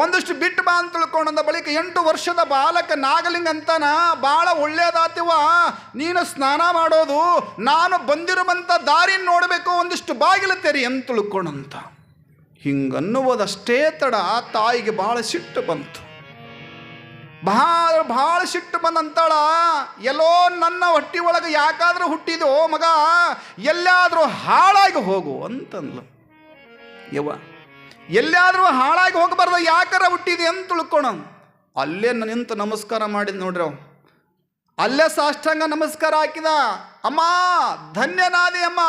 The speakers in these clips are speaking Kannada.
ಒಂದಿಷ್ಟು ಬಿಟ್ಟು ಬಾ ಅಂತ ತಿಳ್ಕೊಂಡಂದ ಬಳಿಕ ಎಂಟು ವರ್ಷದ ಬಾಲಕ ನಾಗಲಿಂಗ ಅಂತನ ಭಾಳ ಒಳ್ಳೇದಾತಿವ ನೀನು ಸ್ನಾನ ಮಾಡೋದು, ನಾನು ಬಂದಿರುವಂಥ ದಾರಿ ನೋಡಬೇಕು, ಒಂದಿಷ್ಟು ಬಾಗಿಲು ತೆರಿ ಅಂತ ತಿಳ್ಕೊಂಡಂತ. ಹಿಂಗನ್ನುವುದಷ್ಟೇ ತಡ ತಾಯಿಗೆ ಭಾಳ ಸಿಟ್ಟು ಬಂತು. ಭಾಳ ಭಾಳ ಸಿಟ್ಟು ಬಂದಂತಾಳ, ಎಲ್ಲೋ ನನ್ನ ಹೊಟ್ಟಿ ಒಳಗೆ ಯಾಕಾದರೂ ಹುಟ್ಟಿದೋ ಮಗ ಎಲ್ಲಾದರೂ ಹಾಳಾಗಿ ಹೋಗು ಅಂತಂದ್ಲು. ಯವ್ವ ಎಲ್ಲಾದರೂ ಹಾಳಾಗಿ ಹೋಗಬಾರ್ದು, ಯಾಕಾರ ಹುಟ್ಟಿದೆ ಅಂತ ತಿಳ್ಕೊಣ ಅಲ್ಲೇ ನಿಂತು ನಮಸ್ಕಾರ ಮಾಡಿದ ನೋಡ್ರಿ ಅವ ಅಲ್ಲೇ ಸಾಷ್ಟಾಂಗ ನಮಸ್ಕಾರ ಹಾಕಿದ. ಅಮ್ಮ, ಧನ್ಯನಾದಿ ಅಮ್ಮ,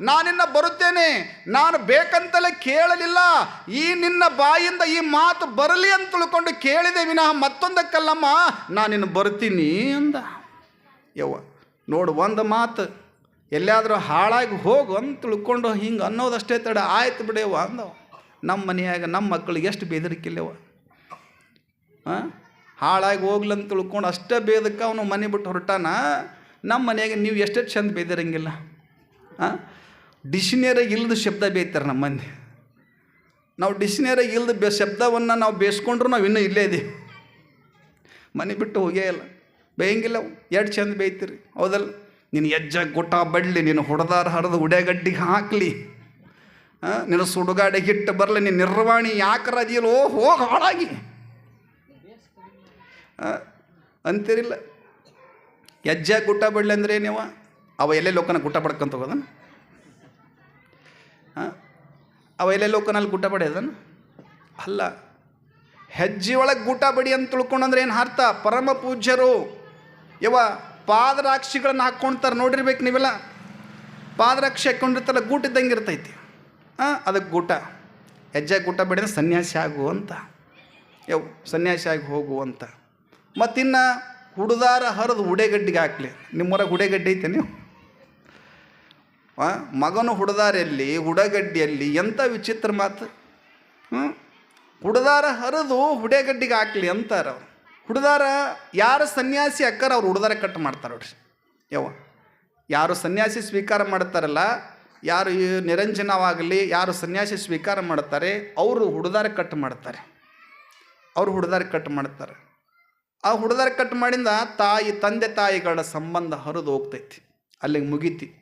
ನಾನಿನ್ನ ಬರುತ್ತೇನೆ. ನಾನು ಬೇಕಂತಲೇ ಕೇಳಲಿಲ್ಲ. ಈ ನಿನ್ನ ಬಾಯಿಂದ ಈ ಮಾತು ಬರಲಿ ಅಂತ ತಿಳ್ಕೊಂಡು ಕೇಳಿದೆ ವಿನಃ ಮತ್ತೊಂದಕ್ಕಲ್ಲಮ್ಮ, ನಾನಿನ್ನು ಬರ್ತೀನಿ ಅಂದ. ಯವ್ವ, ನೋಡು ಒಂದು ಮಾತು. ಎಲ್ಲಿಯಾದರೂ ಹಾಳಾಗಿ ಹೋಗು ಅಂತ ತಿಳ್ಕೊಂಡು ಹಿಂಗೆ ಅನ್ನೋದಷ್ಟೇ ತಡ. ಆಯ್ತು ಬಿಡೇವ ಅಂದವ. ನಮ್ಮ ಮನೆಯಾಗ ನಮ್ಮ ಮಕ್ಕಳಿಗೆ ಎಷ್ಟು ಬೇದರಿಕಿಲ್ಲವ ಹಾಳಾಗಿ ಹೋಗ್ಲಂತ ತಿಳ್ಕೊಂಡು ಅಷ್ಟೇ ಬೇದಕ್ಕೆ ಅವನು ಮನೆ ಬಿಟ್ಟು ಹೊರಟಾನ, ನಮ್ಮ ಮನೆಯಾಗ ನೀವು ಎಷ್ಟೆಷ್ಟು ಚಂದ ಬೇದಿರಂಗಿಲ್ಲ. ಹಾಂ ಡಿಕ್ಷನರಿಯಾಗ ಇಲ್ಲದ ಶಬ್ದ ಬೇಯ್ತಾರೆ ನಮ್ಮ ಮಂದಿ ನಾವು ಡಿಕ್ಷನರಿಯಾಗ ಇಲ್ಲದ ಬೆ ಶಬ್ದವನ್ನು ನಾವು ಬೇಯಿಸ್ಕೊಂಡ್ರು ನಾವು ಇನ್ನೂ ಇಲ್ಲೇ ಇದೆ ಮನೆ ಬಿಟ್ಟು ಹೋಗೇ ಇಲ್ಲ. ಬೇಯಂಗಿಲ್ಲ ಎರಡು ಚಂದ ಬೇಯ್ತೀರಿ? ಹೌದಲ್ಲ? ನೀನು ಎಜ್ಜ ಗುಟ್ಟ ಬಡ್ಲಿ ನೀನು ಹೊಡೆದಾರ ಹರಿದು ಉಡೆಗಡ್ಡಿಗೆ ಹಾಕಲಿ. ನಿನ್ನ ಸುಡುಗಾಡೆ ಹಿಟ್ಟು ಬರಲಿ, ನಿನ್ನ ನಿರ್ವಾಣಿ ಯಾಕರ ಅದಿಯಲ್ಲೋ ಹೋಗಿ ಹಾಳಾಗಿ. ಅಂತೀರಿಲ್ಲ. ಹೆಜ್ಜೆ ಗುಟ್ಟ ಬಿಡ್ಲಿ ಅಂದ್ರೆ ನೀವು ಅವ ಎಲ್ಲೇ ಲೋಕನ ಗುಟ್ಟ ಪಡ್ಕೊಂತ ಹೋಗೋದನ? ಅವ ಎಲ್ಲೇ ಲೋಕನಲ್ಲಿ ಗುಟ್ಟ ಪಡೆಯೋದನ ಅಲ್ಲ, ಹೆಜ್ಜೆ ಒಳಗೆ ಗುಟ್ಟ ಬಡಿ ಅಂತ ತಿಳ್ಕೊಂಡಂದ್ರೆ ಏನು ಅರ್ಥ? ಪರಮ ಪೂಜ್ಯರು ಯವ ಪಾದರಾಕ್ಷಿಗಳನ್ನು ಹಾಕ್ಕೊಳ್ತಾರೆ ನೋಡಿರ್ಬೇಕು ನೀವೆಲ್ಲ? ಪಾದರಾಕ್ಷಿ ಹಾಕ್ಕೊಂಡಿರ್ತಲ್ಲ ಗೂಟ ಇದ್ದಂಗೆ ಇರ್ತೈತಿ. ಅದಕ್ಕೆ ಗುಟ ಹೆಜ್ಜೆ ಗುಟ್ಟ ಬೇಡ ಸನ್ಯಾಸಿ ಆಗು ಅಂತ. ಯವ್ ಸನ್ಯಾಸಿ ಆಗಿ ಹೋಗು ಅಂತ. ಮತ್ತಿನ್ನು ಹುಡುದಾರ ಹರಿದು ಉಡೆಗಡ್ಡಿಗೆ ಹಾಕ್ಲಿ. ನಿಮ್ಮೊರ ಗುಡೆಗಡ್ಡೆ ಐತೆ ನೀವು? ಮಗನು ಹುಡುದಾರಲ್ಲಿ ಹುಡಗಡ್ಡಿಯಲ್ಲಿ ಎಂಥ ವಿಚಿತ್ರ ಮಾತು? ಹ್ಞೂ ಹುಡುದಾರ ಹರಿದು ಹುಡೆಗಡ್ಡಿಗೆ ಹಾಕ್ಲಿ ಅಂತಾರೆ ಹುಡುದಾರ ಯಾರು ಸನ್ಯಾಸಿ ಅಕ್ಕರ ಅವ್ರು ಹುಡುದಾರ ಕಟ್ ಮಾಡ್ತಾರೆ ನೋಡ್ರಿ. ಯವ್ವ, ಯಾರು ಸನ್ಯಾಸಿ ಸ್ವೀಕಾರ ಮಾಡ್ತಾರಲ್ಲ ಯಾರು ನಿರಂಜನವಾಗಲಿ, ಯಾರು ಸನ್ಯಾಸಿ ಸ್ವೀಕಾರ ಮಾಡ್ತಾರೆ, ಅವರು ಹುಡುದಾರ ಕಟ್ ಮಾಡ್ತಾರೆ. ಅವರು ಹುಡುದಾರ ಕಟ್ ಮಾಡ್ತಾರೆ. ಆ ಹುಡುದಾರ ಕಟ್ ಮಾಡಿಂದ ತಾಯಿ, ತಂದೆ ತಾಯಿಗಳ ಸಂಬಂಧ ಹರಿದು ಹೋಗ್ತೈತಿ. ಅಲ್ಲಿಗೆ ಮುಗೀತಿ.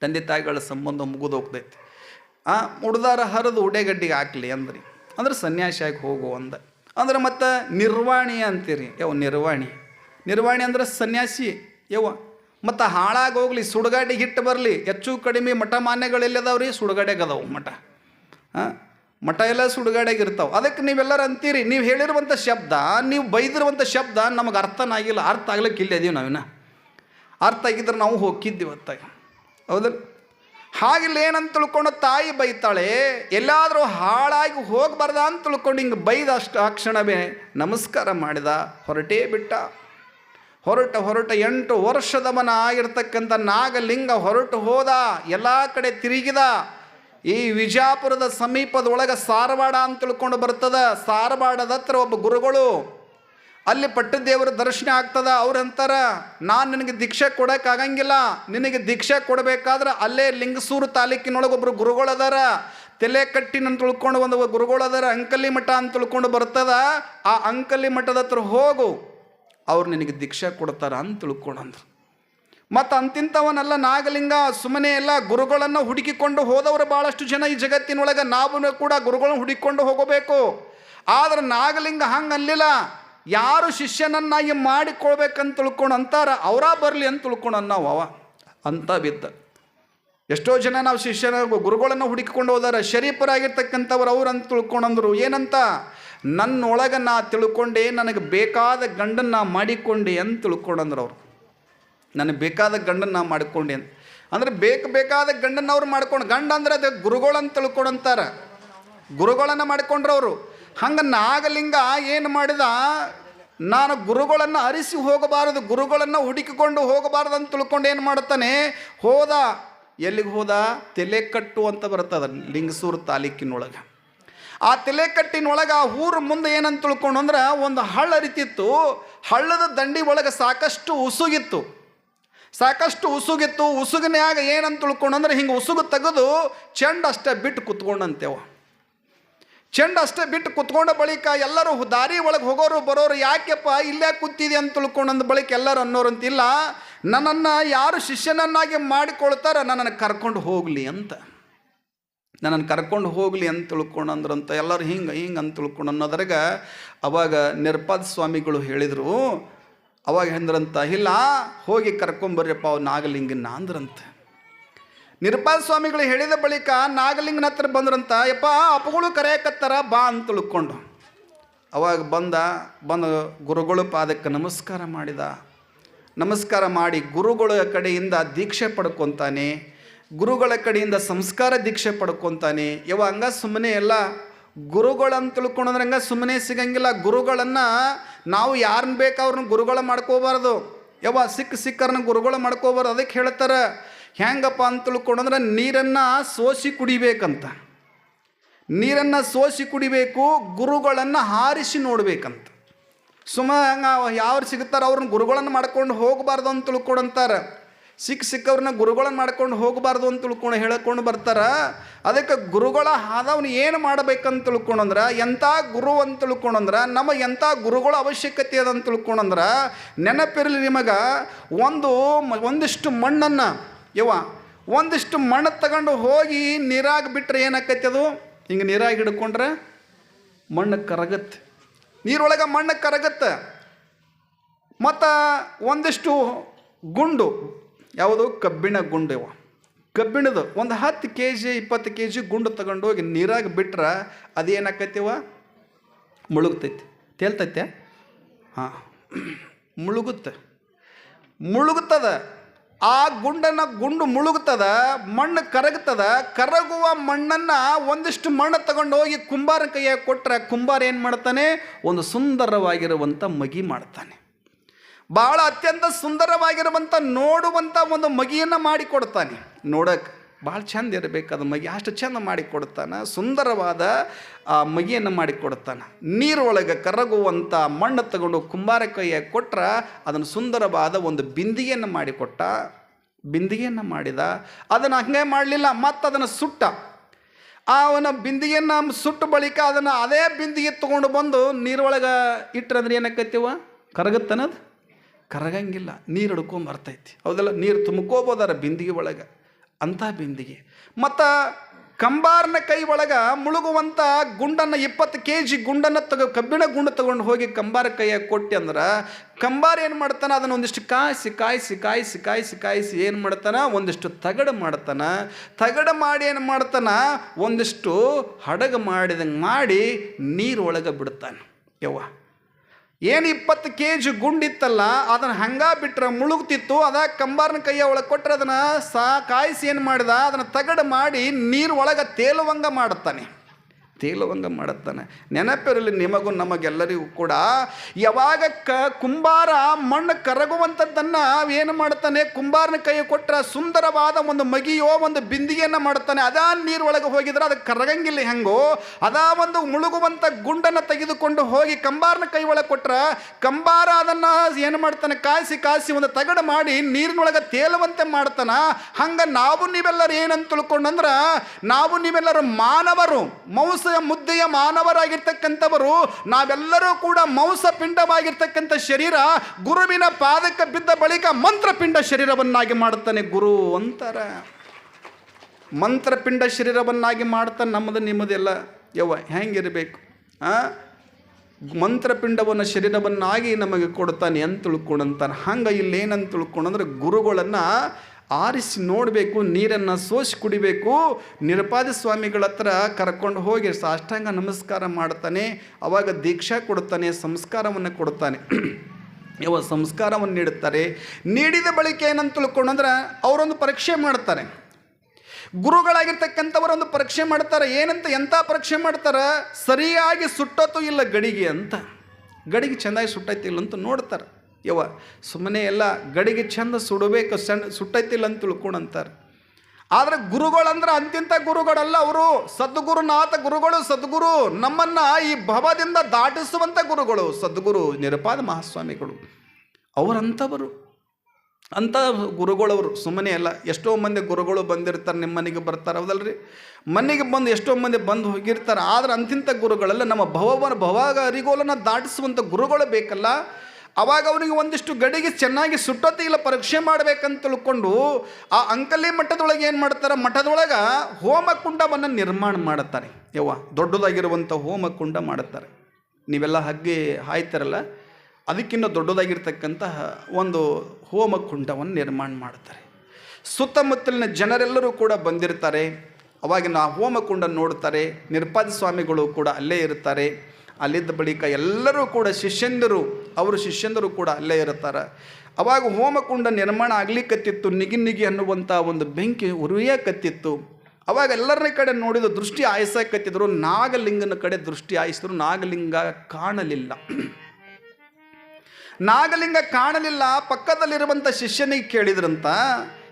ತಂದೆ ತಾಯಿಗಳ ಸಂಬಂಧ ಮುಗಿದು ಹೋಗ್ತೈತಿ. ಆ ಹುಡುದಾರ ಹರಿದು ಉಡೆಗಡ್ಡಿಗೆ ಹಾಕ್ಲಿ ಅಂದ್ರಿ. ಅಂದ್ರೆ ಸನ್ಯಾಸಿಯಾಗಿ ಹೋಗು ಅಂದ. ಅಂದ್ರೆ ಮತ್ತು ನಿರ್ವಾಣಿ ಅಂತೀರಿ. ಯಾವ ನಿರ್ವಾಣಿ. ನಿರ್ವಾಣಿ ಅಂದ್ರೆ ಸನ್ಯಾಸಿ. ಯವ್ವ ಮತ್ತು ಹೋಗಲಿ ಸುಡುಗಾಡಿ ಹಿಟ್ಟು ಬರಲಿ, ಹೆಚ್ಚು ಕಡಿಮೆ ಮಠ ಮಾನ್ಯಗಳೆಲ್ಲದವ್ರಿ ಸುಡುಗಾಡೆಗದವು ಮಠ. ಹಾಂ? ಮಠ ಎಲ್ಲ ಸುಡುಗಾಡೆಗೆ ಇರ್ತಾವೆ. ಅದಕ್ಕೆ ನೀವೆಲ್ಲರೂ ಅಂತೀರಿ, ನೀವು ಹೇಳಿರುವಂಥ ಶಬ್ದ, ನೀವು ಬೈದಿರುವಂಥ ಶಬ್ದ ನಮಗೆ ಅರ್ಥನಾಗಿಲ್ಲ ಅರ್ಥ ಆಗ್ಲಿಕ್ಕೆ ಇಲ್ಲ ಇದೀವಿ ನಾವಿನ್ನ. ಅರ್ಥ ಆಗಿದ್ರೆ ನಾವು ಹೋಗಿದ್ದೀವಿ ಅತ್ತಾಗ. ಹೌದಲ್ಲ ಹಾಗಿಲ್ಲ ಏನಂತ ತಿಳ್ಕೊಂಡು ತಾಯಿ ಬೈತಾಳೆ, ಎಲ್ಲಾದರೂ ಹಾಳಾಗಿ ಹೋಗಬಾರ್ದ ಅಂತ ತಿಳ್ಕೊಂಡು ಹಿಂಗೆ ಬೈದ ಅಷ್ಟು ಆ ಕ್ಷಣವೇ ನಮಸ್ಕಾರ ಮಾಡಿದ, ಹೊರಟೇ ಬಿಟ್ಟ. ಹೊರಟ ಹೊರಟ ಎಂಟು ವರ್ಷದವನ ಆಗಿರ್ತಕ್ಕಂಥ ನಾಗಲಿಂಗ ಹೊರಟು ಹೋದ, ಎಲ್ಲ ಕಡೆ ತಿರುಗಿದ. ಈ ವಿಜಾಪುರದ ಸಮೀಪದೊಳಗೆ ಸಾರವಾಡ ಅಂತ ತಿಳ್ಕೊಂಡು ಬರ್ತದ. ಸಾರವಾಡದ ಹತ್ರ ಒಬ್ಬ ಗುರುಗಳು, ಅಲ್ಲಿ ಪಟ್ಟದೇವರ ದರ್ಶನ ಆಗ್ತದ. ಅವ್ರಂತಾರ ನಾನು ನಿನಗೆ ದೀಕ್ಷೆ ಕೊಡೋಕ್ಕಾಗಂಗಿಲ್ಲ ನಿನಗೆ ದೀಕ್ಷೆ ಕೊಡಬೇಕಾದ್ರೆ ಅಲ್ಲೇ ಲಿಂಗಸೂರು ತಾಲೂಕಿನೊಳಗೆ ಒಬ್ಬರು ಗುರುಗಳದಾರ. ತಲೆ ಕಟ್ಟಿ ನನ್ನ ತಿಳ್ಕೊಂಡು ಒಂದು ಗುರುಗಳದಾರ. ಅಂಕಲಿ ಮಠ ಅಂತ ತಿಳ್ಕೊಂಡು ಬರ್ತದ. ಆ ಅಂಕಲಿ ಮಠದ ಹತ್ರ ಹೋಗು. ಅವ್ರು ನಿನಗೆ ದೀಕ್ಷೆ ಕೊಡ್ತಾರ ಅಂತ ತಿಳ್ಕೊಂಡಂದ್ರು. ಮತ್ತು ಅಂತಿಂಥವನೆಲ್ಲ ನಾಗಲಿಂಗ ಸುಮ್ಮನೆ ಎಲ್ಲ ಗುರುಗಳನ್ನು ಹುಡುಕಿಕೊಂಡು ಹೋದವರು ಭಾಳಷ್ಟು ಜನ ಈ ಜಗತ್ತಿನೊಳಗೆ. ನಾವು ಕೂಡ ಗುರುಗಳನ್ನ ಹುಡುಕಿಕೊಂಡು ಹೋಗಬೇಕು. ಆದ್ರೆ ನಾಗಲಿಂಗ ಹಂಗೆ ಅಲ್ಲಿಲ್ಲ ಯಾರು ಶಿಷ್ಯನನ್ನಾಗಿ ಮಾಡಿಕೊಳ್ಬೇಕಂತ ತಿಳ್ಕೊಂಡು ಅಂತಾರ, ಅವರ ಬರಲಿ ಅಂತ ತಿಳ್ಕೊಂಡು ನಾವು ಅಂತ ಬಿದ್ದ. ಎಷ್ಟೋ ಜನ ನಾವು ಶಿಷ್ಯನ ಗುರುಗಳನ್ನು ಹುಡುಕಿಕೊಂಡು ಹೋದಾರ. ಶರೀಫರಾಗಿರ್ತಕ್ಕಂಥವ್ರು ಅವ್ರು ಅಂತ ತಿಳ್ಕೊಂಡಂದ್ರು. ಏನಂತ? ನನ್ನೊಳಗೆ ನಾ ತಿಳ್ಕೊಂಡೆ, ನನಗೆ ಬೇಕಾದ ಗಂಡನ್ನ ಮಾಡಿಕೊಂಡೆ ಅಂತ ತಿಳ್ಕೊಂಡಂದ್ರು ಅವರು. ನನಗೆ ಬೇಕಾದ ಗಂಡನ್ನ ನಾ ಮಾಡಿಕೊಂಡೆ ಅಂತ. ಅಂದ್ರೆ ಬೇಕು ಬೇಕಾದ ಗಂಡನ್ನ ಅವ್ರು ಮಾಡ್ಕೊಂಡು, ಗಂಡ ಅಂದ್ರೆ ಅದು ಗುರುಗಳಂತ ತಿಳ್ಕೊಂಡಂತಾರೆ. ಗುರುಗಳನ್ನು ಮಾಡಿಕೊಂಡ್ರವರು ಹಂಗೆ ನಾಗಲಿಂಗ ಏನು ಮಾಡಿದ, ನಾನು ಗುರುಗಳನ್ನು ಅರಿಸಿ ಹೋಗಬಾರದು, ಗುರುಗಳನ್ನು ಹುಡುಕಿಕೊಂಡು ಹೋಗಬಾರದು ಅಂತ ತಿಳ್ಕೊಂಡು ಏನು ಮಾಡ್ತಾನೆ, ಹೋದ. ಎಲ್ಲಿಗೆ ಹೋದ? ತೆಲೆಕಟ್ಟು ಅಂತ ಬರ್ತದ, ಲಿಂಗಸೂರು ತಾಲೂಕಿನೊಳಗೆ. ಆ ತಲೆಕಟ್ಟಿನೊಳಗೆ ಆ ಊರ ಮುಂದೆ ಏನಂತ ತಿಳ್ಕೊಂಡು ಅಂದ್ರೆ ಒಂದು ಹಳ್ಳ ಹರಿತಿತ್ತು ಹಳ್ಳದ ದಂಡಿ ಒಳಗೆ ಸಾಕಷ್ಟು ಉಸುಗಿತ್ತು. ಸಾಕಷ್ಟು ಉಸುಗಿತ್ತು. ಉಸುಗಿನ್ಯಾಗ ಏನಂತ ತಿಳ್ಕೊಂಡು ಅಂದ್ರೆ ಹಿಂಗೆ ಉಸುಗು ತೆಗೆದು ಚೆಂಡ ಅಷ್ಟೇ ಬಿಟ್ಟು ಕುತ್ಕೊಂಡಂತೇವ. ಚೆಂಡ ಅಷ್ಟೇ ಬಿಟ್ಟು ಕುತ್ಕೊಂಡ ಬಳಿಕ ಎಲ್ಲರೂ ದಾರಿ ಒಳಗೆ ಹೋಗೋರು ಬರೋರು ಯಾಕೆಪ್ಪ ಇಲ್ಲೇ ಕೂತಿದೆ ಅಂತ ತಿಳ್ಕೊಂಡಂದ ಬಳಿಕ ಎಲ್ಲರೂ ಅನ್ನೋರಂತಿಲ್ಲ ನನ್ನನ್ನು ಯಾರು ಶಿಷ್ಯನನ್ನಾಗಿ ಮಾಡಿಕೊಳ್ತಾರೆ ನನ್ನನ್ನು ಕರ್ಕೊಂಡು ಹೋಗಲಿ ಅಂತ. ನನ್ನನ್ನು ಕರ್ಕೊಂಡು ಹೋಗಲಿ ಅಂತ ತಿಳ್ಕೊಂಡು ಅಂದ್ರಂತ ಎಲ್ಲರೂ ಹಿಂಗೆ ಹಿಂಗೆ ಅಂತ ತಿಳ್ಕೊಂಡು ಅನ್ನೋದ್ರಾಗ ಅವಾಗ ನಿರ್ಪಾದ ಸ್ವಾಮಿಗಳು ಹೇಳಿದರು, ಅವಾಗ ಹೆಂದ್ರಂತ ಇಲ್ಲ, ಹೋಗಿ ಕರ್ಕೊಂಬರ್ರಿಯಪ್ಪ ಅವ್ರು ನಾಗಲಿಂಗನ ಅಂದ್ರಂತೆ. ನಿರ್ಪಾದ ಸ್ವಾಮಿಗಳು ಹೇಳಿದ ಬಳಿಕ ನಾಗಲಿಂಗನ ಹತ್ರ ಬಂದ್ರಂತ, ಯಪ್ಪ ಅಪ್ಪಗಳು ಕರೆಯಕತ್ತಾರ, ಬಾ ಅಂತ ತಿಳ್ಕೊಂಡು. ಅವಾಗ ಬಂದ ಬಂದ ಗುರುಗಳು ಪಾದಕ್ಕೆ ನಮಸ್ಕಾರ ಮಾಡಿದ. ನಮಸ್ಕಾರ ಮಾಡಿ ಗುರುಗಳ ಕಡೆಯಿಂದ ದೀಕ್ಷೆ ಪಡ್ಕೊತಾನೆ ಗುರುಗಳ ಕಡೆಯಿಂದ ಸಂಸ್ಕಾರ ದೀಕ್ಷೆ ಪಡ್ಕೊತಾನೆ. ಯಾವ ಹಂಗ ಸುಮ್ಮನೆ ಎಲ್ಲ ಗುರುಗಳಂತ ತಿಳ್ಕೊಂಡ್ರೆ ಹಂಗ ಸುಮ್ಮನೆ ಸಿಗಂಗಿಲ್ಲ. ಗುರುಗಳನ್ನು ನಾವು ಯಾರನ್ನ ಬೇಕು ಅವ್ರನ್ನ ಗುರುಗಳ ಮಾಡ್ಕೋಬಾರ್ದು. ಯಾವ ಸಿಕ್ಕ ಸಿಕ್ಕರನ್ನ ಗುರುಗಳ ಮಾಡ್ಕೋಬಾರ್ದು, ಅದಕ್ಕೆ ಹೇಳ್ತಾರೆ. ಹೆಂಗಪ್ಪ ಅಂತ ತಿಳ್ಕೊಂಡ್ರೆ ನೀರನ್ನು ಸೋಸಿ ಕುಡಿಬೇಕಂತ. ನೀರನ್ನು ಸೋಸಿ ಕುಡಿಬೇಕು, ಗುರುಗಳನ್ನು ಹಾರಿಸಿ ನೋಡಬೇಕಂತ. ಸುಮ್ಮ ಹಂಗ ಯಾರು ಸಿಗ್ತಾರೆ ಅವ್ರನ್ನ ಗುರುಗಳನ್ನು ಮಾಡ್ಕೊಂಡು ಹೋಗಬಾರ್ದು ಅಂತ ತಿಳ್ಕೊಂಡಂತಾರೆ. ಸಿಕ್ಕ ಸಿಕ್ಕವ್ರನ್ನ ಗುರುಗಳನ್ನ ಮಾಡ್ಕೊಂಡು ಹೋಗಬಾರ್ದು ಅಂತ ತಿಳ್ಕೊಂಡು ಹೇಳ್ಕೊಂಡು ಬರ್ತಾರೆ. ಅದಕ್ಕೆ ಗುರುಗಳ ಆದವ್ನು ಏನು ಮಾಡ್ಬೇಕಂತ ತಿಳ್ಕೊಂಡಂದ್ರೆ ಎಂಥ ಗುರು ಅಂತ ತಿಳ್ಕೊಂಡಂದ್ರೆ ನಮ್ಮ ಎಂಥ ಗುರುಗಳ ಅವಶ್ಯಕತೆ ಅದ ಅಂತ ತಿಳ್ಕೊಂಡಂದ್ರೆ ನೆನಪಿರಲಿ ನಿಮಗೆ, ಒಂದು ಒಂದಿಷ್ಟು ಮಣ್ಣನ್ನು, ಯವ್ವ, ಒಂದಿಷ್ಟು ಮಣ್ಣು ತಗೊಂಡು ಹೋಗಿ ನೀರಾಗಿ ಬಿಟ್ಟರೆ ಏನಾಕೈತಿ ಅದು? ಹಿಂಗೆ ನೀರಾಗಿ ಹಿಡ್ಕೊಂಡ್ರೆ ಮಣ್ಣು ಕರಗತ್ತೆ. ನೀರೊಳಗೆ ಮಣ್ಣು ಕರಗತ್ತೆ. ಮತ್ತು ಒಂದಿಷ್ಟು ಗುಂಡು ಯಾವುದು? ಕಬ್ಬಿಣ ಗುಂಡು ಕಬ್ಬಿಣದು, ಒಂದು ಹತ್ತು ಕೆ ಜಿ ಇಪ್ಪತ್ತು ಕೆ ಜಿ ಗುಂಡು ತಗೊಂಡೋಗಿ ನೀರಾಗ ಬಿಟ್ರೆ ಅದೇನಾಕೈತಿವ ಮುಳುಗ್ತೈತಿ. ತೇಲ್ತೈತೆ? ಹಾಂ. ಮುಳುಗುತ್ತೆ. ಮುಳುಗುತ್ತದ. ಆ ಗುಂಡನ್ನು ಗುಂಡು ಮುಳುಗುತ್ತದ, ಮಣ್ಣು ಕರಗುತ್ತದ, ಕರಗುವ ಮಣ್ಣನ್ನು ಒಂದಿಷ್ಟು ಮಣ್ಣು ತಗೊಂಡು ಹೋಗಿ ಕುಂಬಾರ ಕೈಯಾಗ ಕೊಟ್ಟರೆ ಕುಂಬಾರ ಏನು ಮಾಡ್ತಾನೆ? ಒಂದು ಸುಂದರವಾಗಿರುವಂಥ ಮಗಿ ಮಾಡ್ತಾನೆ. ಭಾಳ ಅತ್ಯಂತ ಸುಂದರವಾಗಿರುವಂಥ ನೋಡುವಂಥ ಒಂದು ಮಗಿಯನ್ನು ಮಾಡಿಕೊಡ್ತಾನೆ. ನೋಡಕ್ಕೆ ಭಾಳ ಚಂದ ಇರಬೇಕು ಅದು ಮಗಿ, ಅಷ್ಟು ಚಂದ ಮಾಡಿಕೊಡ್ತಾನೆ, ಸುಂದರವಾದ, ಆ, ಮಗಿಯನ್ನು ಮಾಡಿಕೊಡ್ತಾನೆ. ನೀರೊಳಗೆ ಕರಗುವಂಥ ಮಣ್ಣು ತಗೊಂಡು ಕುಂಬಾರ ಕೈಯ ಕೊಟ್ಟರೆ ಅದನ್ನು ಸುಂದರವಾದ ಒಂದು ಬಿಂದಿಗೆಯನ್ನು ಮಾಡಿಕೊಟ್ಟ ಬಿಂದಿಗೆಯನ್ನು ಮಾಡಿದ, ಅದನ್ನು ಹಂಗೆ ಮಾಡಲಿಲ್ಲ ಮತ್ತು ಅದನ್ನು ಸುಟ್ಟ. ಅವನ ಬಿಂದಿಗೆಯನ್ನು ಸುಟ್ಟ ಬಳಿಕ ಅದನ್ನು ಅದೇ ಬಿಂದಿಗೆ ತೊಗೊಂಡು ಬಂದು ನೀರೊಳಗೆ ಇಟ್ಟರೆ ಅಂದ್ರೆ ಏನಕ್ಕೈತಿವ ಕರಗತ್ತನದು ಕರಗಂಗಿಲ್ಲ, ನೀರು ಹಿಡ್ಕೊಂಡು ಬರ್ತೈತಿ. ಹೌದಲ್ಲ? ನೀರು ತುಂಬ್ಕೋಬೋದಾರ ಬಿಂದಿಗೆ ಒಳಗೆ. ಅಂಥ ಬಿಂದಿಗೆ. ಮತ್ತು ಕಂಬಾರನ ಕೈ ಒಳಗೆ ಮುಳುಗುವಂಥ ಗುಂಡನ್ನು, ಇಪ್ಪತ್ತು ಕೆ ಜಿ ಗುಂಡನ್ನು ತಗೋ, ಕಬ್ಬಿಣ ಗುಂಡು ತಗೊಂಡು ಹೋಗಿ ಕಂಬಾರ ಕೈಯಾಗಿ ಕೊಟ್ಟಿ ಅಂದ್ರೆ, ಕಂಬಾರ ಏನು ಮಾಡ್ತಾನೆ? ಅದನ್ನು ಒಂದಿಷ್ಟು ಕಾಯಿಸಿ ಕಾಯಿಸಿ ಕಾಯಿಸಿ ಕಾಯಿಸಿ ಕಾಯಿಸಿ ಏನು ಮಾಡ್ತಾನೆ? ಒಂದಿಷ್ಟು ತಗಡು ಮಾಡ್ತಾನೆ. ತಗಡು ಮಾಡಿ ಏನು ಮಾಡ್ತಾನೆ? ಒಂದಿಷ್ಟು ಹಡಗು ಮಾಡಿದಂಗೆ ಮಾಡಿ ನೀರು ಒಳಗೆ ಬಿಡ್ತಾನೆ. ಯವ್ವ. ಏನು ಇಪ್ಪತ್ತು ಕೆ ಜಿ ಗುಂಡಿತ್ತಲ್ಲ, ಅದನ್ನು ಹಂಗ ಬಿಟ್ರೆ ಮುಳುಗ್ತಿತ್ತು, ಅದ ಕಂಬಾರನ ಕೈಯ ಒಳಗೆ ಕೊಟ್ಟರೆ ಅದನ್ನು ಸಾ ಕಾಯಿಸಿ ಏನು ಮಾಡಿದ, ಅದನ್ನು ತಗಡು ಮಾಡಿ ನೀರು ಒಳಗೆ ತೇಲುವಂಗ ಮಾಡುತ್ತಾನೆ. ತೇಲುವಂಗ ಮಾಡುತ್ತಾನೆ. ನೆನಪಿರಲಿ, ನಿಮಗೂ ನಮಗೆಲ್ಲರಿಗೂ ಕೂಡ ಯಾವಾಗ ಕ ಕುಂಬಾರ ಮಣ್ಣು ಕರಗುವಂಥದ್ದನ್ನು ಏನು ಮಾಡ್ತಾನೆ ಕುಂಬಾರನ ಕೈ ಕೊಟ್ಟರೆ ಸುಂದರವಾದ ಒಂದು ಮಗಿಯೋ ಒಂದು ಬಿಂದಿಗೆಯನ್ನು ಮಾಡುತ್ತಾನೆ. ಅದಾ ನೀರೊಳಗೆ ಹೋಗಿದ್ರೆ ಅದು ಕರಗಂಗಿಲ್ಲ ಹೆಂಗೋ? ಅದಾ ಒಂದು ಮುಳುಗುವಂಥ ಗುಂಡನ್ನು ತೆಗೆದುಕೊಂಡು ಹೋಗಿ ಕಂಬಾರನ ಕೈ ಒಳಗೆ ಕೊಟ್ಟರೆ ಕಂಬಾರ ಅದನ್ನು ಏನು ಮಾಡ್ತಾನೆ ಕಾಯಿಸಿ ಕಾಯಿಸಿ ಒಂದು ತಗಡು ಮಾಡಿ ನೀರಿನೊಳಗೆ ತೇಲುವಂತೆ ಮಾಡ್ತಾನೆ ಹಂಗೆ ನಾವು ನೀವೆಲ್ಲರೂ ಏನಂತ ತಿಳ್ಕೊಂಡಂದ್ರೆ, ನಾವು ನೀವೆಲ್ಲರೂ ಮಾನವರು, ಮೌಸ ಮುದ್ದೆಯ ಮಾನವರಾಗಿರ್ತಕ್ಕಂಥವರು, ನಾವೆಲ್ಲರೂ ಕೂಡ ಮೌಸ ಪಿಂಡವಾಗಿರ್ತಕ್ಕಂಥ ಶರೀರ, ಗುರುವಿನ ಪಾದಕ್ಕೆ ಬಿದ್ದ ಬಳಿಕ ಮಂತ್ರಪಿಂಡ ಶರೀರವನ್ನಾಗಿ ಮಾಡುತ್ತಾನೆ ಗುರು ಅಂತಾರೆ. ಮಂತ್ರಪಿಂಡ ಶರೀರವನ್ನಾಗಿ ಮಾಡ್ತಾನೆ ನಮ್ಮದು ನಿಮ್ಮದೆಲ್ಲ. ಯವ್ವ, ಹೆಂಗಿರಬೇಕು? ಆ? ಮಂತ್ರಪಿಂಡವನ್ನು ಶರೀರವನ್ನಾಗಿ ನಮಗೆ ಕೊಡ್ತಾನೆ ಅಂತ ತಿಳ್ಕೊಂಡಂತಾನೆ. ಹಂಗೆ ಇಲ್ಲೇನಂತ ತಿಳ್ಕೊಂಡಂದ್ರೆ ಗುರುಗಳನ್ನು ಆರಿಸಿ ನೋಡಬೇಕು, ನೀರನ್ನು ಸೋಸಿ ಕುಡಿಬೇಕು, ನಿರಪಾದಿ ಸ್ವಾಮಿಗಳ ಹತ್ರ ಕರ್ಕೊಂಡು ಹೋಗಿ ಸಾಷ್ಟಾಂಗ ನಮಸ್ಕಾರ ಮಾಡ್ತಾನೆ, ಅವಾಗ ದೀಕ್ಷಾ ಕೊಡ್ತಾನೆ ಸಂಸ್ಕಾರವನ್ನು ಕೊಡ್ತಾನೆ ಯಾವ ಸಂಸ್ಕಾರವನ್ನು ನೀಡುತ್ತಾರೆ? ನೀಡಿದ ಬಳಿಕ ಏನಂತ ತಿಳ್ಕೊಂಡಂದ್ರೆ ಅವರೊಂದು ಪರೀಕ್ಷೆ ಮಾಡ್ತಾರೆ. ಗುರುಗಳಾಗಿರ್ತಕ್ಕಂಥವರೊಂದು ಪರೀಕ್ಷೆ ಮಾಡ್ತಾರೆ, ಏನಂತ ಎಂಥ ಪರೀಕ್ಷೆ ಮಾಡ್ತಾರೆ? ಸರಿಯಾಗಿ ಸುಟ್ಟತ್ತು ಇಲ್ಲ ಗಡಿಗೆ ಅಂತ. ಗಡಿಗೆ ಚೆಂದಾಗಿ ಸುಟ್ಟೈತಿಲ್ಲ ಅಂತ ನೋಡ್ತಾರೆ. ಯವ್ವ, ಸುಮ್ಮನೆ ಎಲ್ಲ ಗಡಿಗೆ ಚಂದ ಸುಡಬೇಕು, ಸಣ್ಣ ಸುಟ್ಟೈತಿಲ್ಲ ಅಂತ ತಿಳ್ಕೊಂಡಂತಾರೆ ಆದರೆ ಗುರುಗಳಂದ್ರೆ ಅಂತಿಂಥ ಗುರುಗಳಲ್ಲ ಅವರು. ಸದ್ಗುರುನಾಥ ಗುರುಗಳು, ಸದ್ಗುರು ನಮ್ಮನ್ನು ಈ ಭವದಿಂದ ದಾಟಿಸುವಂಥ ಗುರುಗಳು. ಸದ್ಗುರು ನಿರಪಾದ ಮಹಾಸ್ವಾಮಿಗಳು. ಅವರಂಥವರು. ಅಂಥ ಗುರುಗಳವರು. ಸುಮ್ಮನೆ ಅಲ್ಲ ಎಷ್ಟೋ ಮಂದಿ ಗುರುಗಳು ಬಂದಿರ್ತಾರೆ, ನಿಮ್ಮ ಮನೆಗೆ ಬರ್ತಾರೆ, ಹೌದಲ್ರಿ? ಮನೆಗೆ ಬಂದು ಎಷ್ಟೋ ಮಂದಿ ಬಂದು ಹೋಗಿರ್ತಾರೆ. ಆದ್ರೆ ಅಂತಿಂಥ ಗುರುಗಳೆಲ್ಲ ನಮ್ಮ ಭವವನ ಭವಾಗ ಅರಿಗೋಲನ್ನು ದಾಟಿಸುವಂಥ ಗುರುಗಳು ಬೇಕಲ್ಲ. ಅವಾಗ ಅವನಿಗೆ ಒಂದಿಷ್ಟು ಗಡಿಗೆ ಚೆನ್ನಾಗಿ ಸುಟ್ಟೊತ್ತಿಲ್ಲ ಪರೀಕ್ಷೆ ಮಾಡಬೇಕಂತ ತಿಳ್ಕೊಂಡು ಆ ಅಂಕಲಿ ಮಠದೊಳಗೆ ಏನು ಮಾಡ್ತಾರೆ? ಮಠದೊಳಗೆ ಹೋಮಕುಂಡವನ್ನು ನಿರ್ಮಾಣ ಮಾಡುತ್ತಾರೆ ಯವ್ವ ದೊಡ್ಡದಾಗಿರುವಂಥ ಹೋಮಕುಂಡ ಮಾಡುತ್ತಾರೆ ನೀವೆಲ್ಲ ಹಗ್ಗಿ ಹಾಯ್ತಾರಲ್ಲ ಅದಕ್ಕಿಂತ ದೊಡ್ಡದಾಗಿರ್ತಕ್ಕಂತಹ ಒಂದು ಹೋಮಕುಂಡವನ್ನು ನಿರ್ಮಾಣ ಮಾಡ್ತಾರೆ. ಸುತ್ತಮುತ್ತಲಿನ ಜನರೆಲ್ಲರೂ ಕೂಡ ಬಂದಿರ್ತಾರೆ. ಅವಾಗಿನ ಆ ಹೋಮಕುಂಡ ನೋಡ್ತಾರೆ. ನಿರ್ಪಾದ ಸ್ವಾಮಿಗಳು ಕೂಡ ಅಲ್ಲೇ ಇರ್ತಾರೆ. ಅಲ್ಲಿದ್ದ ಬಳಿಕ ಎಲ್ಲರೂ ಕೂಡ ಶಿಷ್ಯಂದರು, ಅವರು ಶಿಷ್ಯಂದರು ಕೂಡ ಅಲ್ಲೇ ಇರ್ತಾರೆ ಅವಾಗ ಹೋಮಕುಂಡ ನಿರ್ಮಾಣ ಆಗ್ಲಿಕ್ಕತ್ತಿತ್ತು ನಿಗಿ ನಿಗಿ ಅನ್ನುವಂಥ ಒಂದು ಬೆಂಕಿ ಉರಿಯಕತ್ತಿತ್ತು ಅವಾಗ ಎಲ್ಲರ ಕಡೆ ನೋಡಿದ ದೃಷ್ಟಿ ಆಯಿಸಕತ್ತಿದ್ರು ನಾಗಲಿಂಗನ ಕಡೆ ದೃಷ್ಟಿ ಆಯಿಸಿದ್ರು, ನಾಗಲಿಂಗ ಕಾಣಲಿಲ್ಲ. ನಾಗಲಿಂಗ ಕಾಣಲಿಲ್ಲ ಪಕ್ಕದಲ್ಲಿರುವಂಥ ಶಿಷ್ಯನಿಗೆ ಕೇಳಿದ್ರಂತ,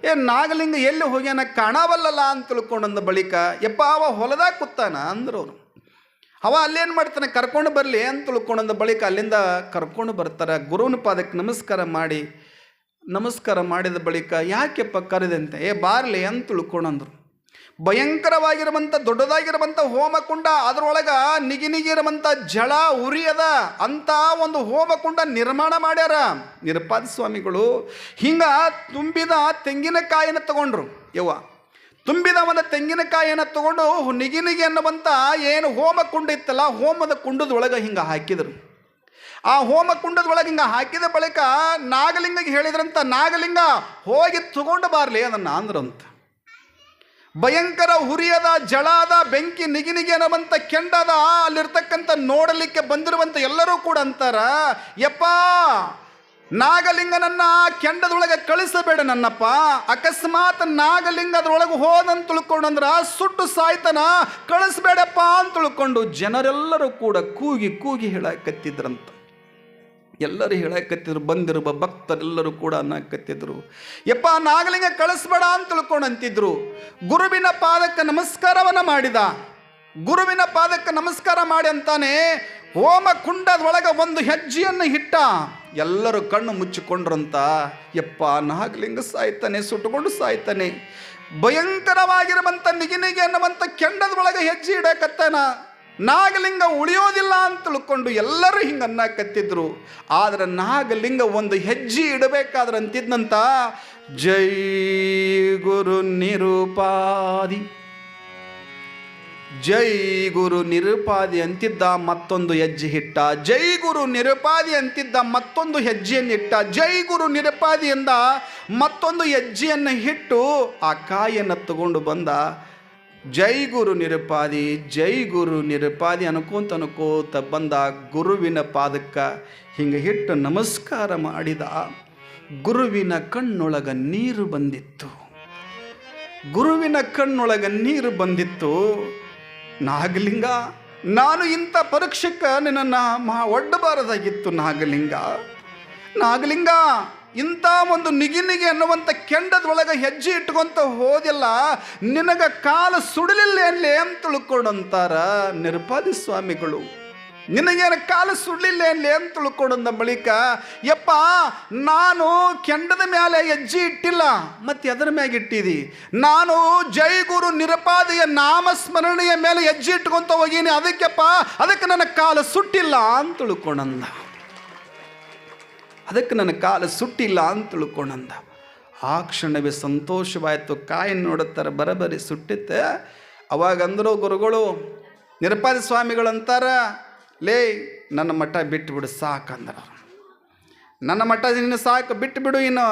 ಏ, ನಾಗಲಿಂಗ ಎಲ್ಲಿ ಹೋಗ್ಯಾನ? ಕಾಣವಲ್ಲಲ್ಲ? ಅಂತ ತಿಳ್ಕೊಂಡಂದ ಬಳಿಕ, ಯಪ್ಪ, ಅವ ಹೊಲದಾಗ ಕೂತಾನ? ಅಂದ್ರು ಅವರು. ಅವ ಅಲ್ಲೇನು ಮಾಡ್ತಾನೆ? ಕರ್ಕೊಂಡು ಬರಲಿ ಅಂತ ತಿಳ್ಕೊಂಡಂದ ಬಳಿಕ ಅಲ್ಲಿಂದ ಕರ್ಕೊಂಡು ಬರ್ತಾರೆ. ಗುರುವಿನ ಪಾದಕ್ಕೆ ನಮಸ್ಕಾರ ಮಾಡಿ, ನಮಸ್ಕಾರ ಮಾಡಿದ ಬಳಿಕ ಯಾಕೆಪ್ಪ ಕರೆದಂತೆ ಏ, ಬಾರ್ಲಿ ಅಂತ ತಿಳ್ಕೊಂಡಂದ್ರು. ಭಯಂಕರವಾಗಿರುವಂಥ ದೊಡ್ಡದಾಗಿರುವಂಥ ಹೋಮಕುಂಡ, ಅದರೊಳಗೆ ನಿಗಿ ನಿಗಿ ಇರುವಂಥ ಜಳ ಉರಿಯದ ಅಂತ ಒಂದು ಹೋಮಕುಂಡ ನಿರ್ಮಾಣ ಮಾಡ್ಯಾರ. ನಿರಪಾದ ಸ್ವಾಮಿಗಳು ಹಿಂಗ ತುಂಬಿದ ತೆಂಗಿನಕಾಯಿನ ತಗೊಂಡ್ರು. ಯವ್ವ ತುಂಬಿದ ಒಂದು ತೆಂಗಿನಕಾಯಿಯನ್ನು ತಗೊಂಡು ನಿಗಿನಿಗೆ ನಿಗಿ ಅನ್ನುವಂಥ ಏನು ಹೋಮಕುಂಡ ಇತ್ತಲ್ಲ, ಹೋಮದ ಕುಂಡದೊಳಗೆ ಹಿಂಗೆ ಹಾಕಿದರು. ಆ ಹೋಮ ಕುಂಡದೊಳಗೆ ಹಿಂಗೆ ಹಾಕಿದ ಬಳಿಕ ನಾಗಲಿಂಗಗೆ ಹೇಳಿದ್ರಂತ, ನಾಗಲಿಂಗ, ಹೋಗಿ ತಗೊಂಡು ಬಾರಲಿ ಅದನ್ನು ಅಂದ್ರಂತ. ಭಯಂಕರ ಹುರಿಯದ, ಜಳಾದ, ಬೆಂಕಿ ನಿಗಿನಿಗೆ ನಿಗಿ ಅನ್ನುವಂಥ ಕೆಂಡದ ಅಲ್ಲಿರ್ತಕ್ಕಂಥ ನೋಡಲಿಕ್ಕೆ ಬಂದಿರುವಂಥ ಎಲ್ಲರೂ ಕೂಡ ಅಂತಾರ, ಯಪ್ಪ ನಾಗಲಿಂಗನನ್ನ ಕೆಂಡದೊಳಗೆ ಕಳಿಸಬೇಡ ನನ್ನಪ್ಪ. ಅಕಸ್ಮಾತ್ ನಾಗಲಿಂಗ ಅದ್ರೊಳಗೆ ಹೋದಂತ ತಿಳ್ಕೊಂಡಂದ್ರ ಸುಟ್ಟು ಸಾಯ್ತನ. ಕಳಿಸ್ಬೇಡಪ್ಪ ಅಂತ ತಿಳ್ಕೊಂಡು ಜನರೆಲ್ಲರೂ ಕೂಡ ಕೂಗಿ ಕೂಗಿ ಹೇಳಕತ್ತಿದ್ರಂತ. ಎಲ್ಲರೂ ಹೇಳಕತ್ತಿದ್ರು, ಬಂದಿರುವ ಭಕ್ತರೆಲ್ಲರೂ ಕೂಡ ಅನ್ನಕತ್ತಿದ್ರು. ಯಪ್ಪ, ನಾಗಲಿಂಗ ಕಳಿಸ್ಬೇಡ ಅಂತ ತಿಳ್ಕೊಂಡು ಅಂತಿದ್ರು. ಗುರುವಿನ ಪಾದಕ್ಕೆ ನಮಸ್ಕಾರವನ್ನ ಮಾಡಿದ. ಗುರುವಿನ ಪಾದಕ್ಕೆ ನಮಸ್ಕಾರ ಮಾಡಿ ಅಂತಾನೆ ಹೋಮ ಕುಂಡದೊಳಗೆ ಒಂದು ಹೆಜ್ಜೆಯನ್ನು ಇಟ್ಟ. ಎಲ್ಲರೂ ಕಣ್ಣು ಮುಚ್ಚಿಕೊಂಡ್ರಂತ, ಯಪ್ಪ, ನಾಗಲಿಂಗ ಸಾಯ್ತಾನೆ, ಸುಟ್ಟುಕೊಂಡು ಸಾಯ್ತಾನೆ. ಭಯಂಕರವಾಗಿರುವಂಥ ನಿಗಿನಿಗೆ ಅನ್ನುವಂಥ ಕೆಂಡದೊಳಗೆ ಹೆಜ್ಜೆ ಇಡಕತ್ತಾನ. ನಾಗಲಿಂಗ ಉಳಿಯೋದಿಲ್ಲ ಅಂತ ತಿಳ್ಕೊಂಡು ಎಲ್ಲರೂ ಹಿಂಗೆ ಅನ್ನಕತ್ತಿದ್ರು. ಆದರೆ ನಾಗಲಿಂಗ ಒಂದು ಹೆಜ್ಜೆ ಇಡಬೇಕಾದ್ರೆ ಅಂತಿದ್ನಂತ, ಜೈ ಗುರು ನಿರುಪಾದಿ. ಜೈ ಗುರು ನಿರುಪಾದಿ ಅಂತಿದ್ದ ಮತ್ತೊಂದು ಹೆಜ್ಜೆ ಇಟ್ಟ ಜೈ ಗುರು ನಿರುಪಾದಿ ಅಂತಿದ್ದ ಮತ್ತೊಂದು ಹೆಜ್ಜೆಯನ್ನು ಇಟ್ಟ ಜೈ ಗುರು ನಿರುಪಾದಿ ಎಂದ ಮತ್ತೊಂದು ಹೆಜ್ಜೆಯನ್ನು ಇಟ್ಟು ಆ ಕಾಯನ್ನು ತಗೊಂಡು ಬಂದ. ಜೈ ಗುರು ನಿರುಪಾದಿ, ಜೈ ಗುರು ನಿರುಪಾದಿ ಅನ್ಕೋತ ಅನ್ಕೋತ ಬಂದ ಗುರುವಿನ ಪಾದಕ್ಕೆ. ಹಿಂಗೆ ಹಿಟ್ಟು ನಮಸ್ಕಾರ ಮಾಡಿದ. ಗುರುವಿನ ಕಣ್ಣೊಳಗ ನೀರು ಬಂದಿತ್ತು. ಗುರುವಿನ ಕಣ್ಣೊಳಗ ನೀರು ಬಂದಿತ್ತು. ನಾಗಲಿಂಗ, ನಾನು ಇಂಥ ಪರೀಕ್ಷಕ್ಕೆ ನಿನ್ನನ್ನು ಮಹಾ ಒಡ್ಡಬಾರದಾಗಿತ್ತು ನಾಗಲಿಂಗ. ನಾಗಲಿಂಗ, ಇಂಥ ಒಂದು ನಿಗಿನಿಗೆ ನಿಗಿ ಅನ್ನುವಂಥ ಕೆಂಡದೊಳಗೆ ಹೆಜ್ಜೆ ಇಟ್ಕೊಂತ ಹೋದಿಲ್ಲ. ನಿನಗ ಕಾಲ ಸುಡಲಿಲ್ಲ ಅಂತ ತಿಳ್ಕೊಂಡಂತಾರ ನಿರ್ಪಾದಿ ಸ್ವಾಮಿಗಳು. ನಿನಗೇನು ಕಾಲು ಸುಡಲಿಲ್ಲ ಇಲ್ಲಿ ಅಂತ ತಿಳ್ಕೊಂಡಂದ ಬಳಿಕ, ಯಪ್ಪ, ನಾನು ಕೆಂಡದ ಮೇಲೆ ಹೆಜ್ಜೆ ಇಟ್ಟಿಲ್ಲ. ಮತ್ತೆ ಅದರ ಮ್ಯಾಗ ಇಟ್ಟಿದಿ? ನಾನು ಜೈ ಗುರು ನಿರಪಾದಿಯ ನಾಮಸ್ಮರಣೆಯ ಮೇಲೆ ಹೆಜ್ಜೆ ಇಟ್ಕೊಂತ ಹೋಗೀನಿ. ಅದಕ್ಕೆಪ್ಪ, ಅದಕ್ಕೆ ನನ್ನ ಕಾಲು ಸುಟ್ಟಿಲ್ಲ ಅಂತ ತಿಳ್ಕೊಂಡಂದ ಅದಕ್ಕೆ ನನ್ನ ಕಾಲು ಸುಟ್ಟಿಲ್ಲ ಅಂತ ತಿಳ್ಕೊಂಡಂದ ಆ ಕ್ಷಣವೇ ಸಂತೋಷವಾಯಿತು. ಕಾಯಿ ನೋಡುತ್ತಾರೆ ಬರಬರಿ ಸುಟ್ಟಿತ್ತೆ. ಅವಾಗ ಅಂದರು ಗುರುಗಳು, ನಿರಪಾದಿ ಸ್ವಾಮಿಗಳಂತಾರ ಲೇ, ನನ್ನ ಮಠ ಬಿಟ್ಟು ಬಿಡು ಸಾಕಂದ್ರ ನನ್ನ ಮಠ ನಿನ್ನ ಸಾಕು ಬಿಟ್ಟು ಬಿಡು ಇನ್ನು.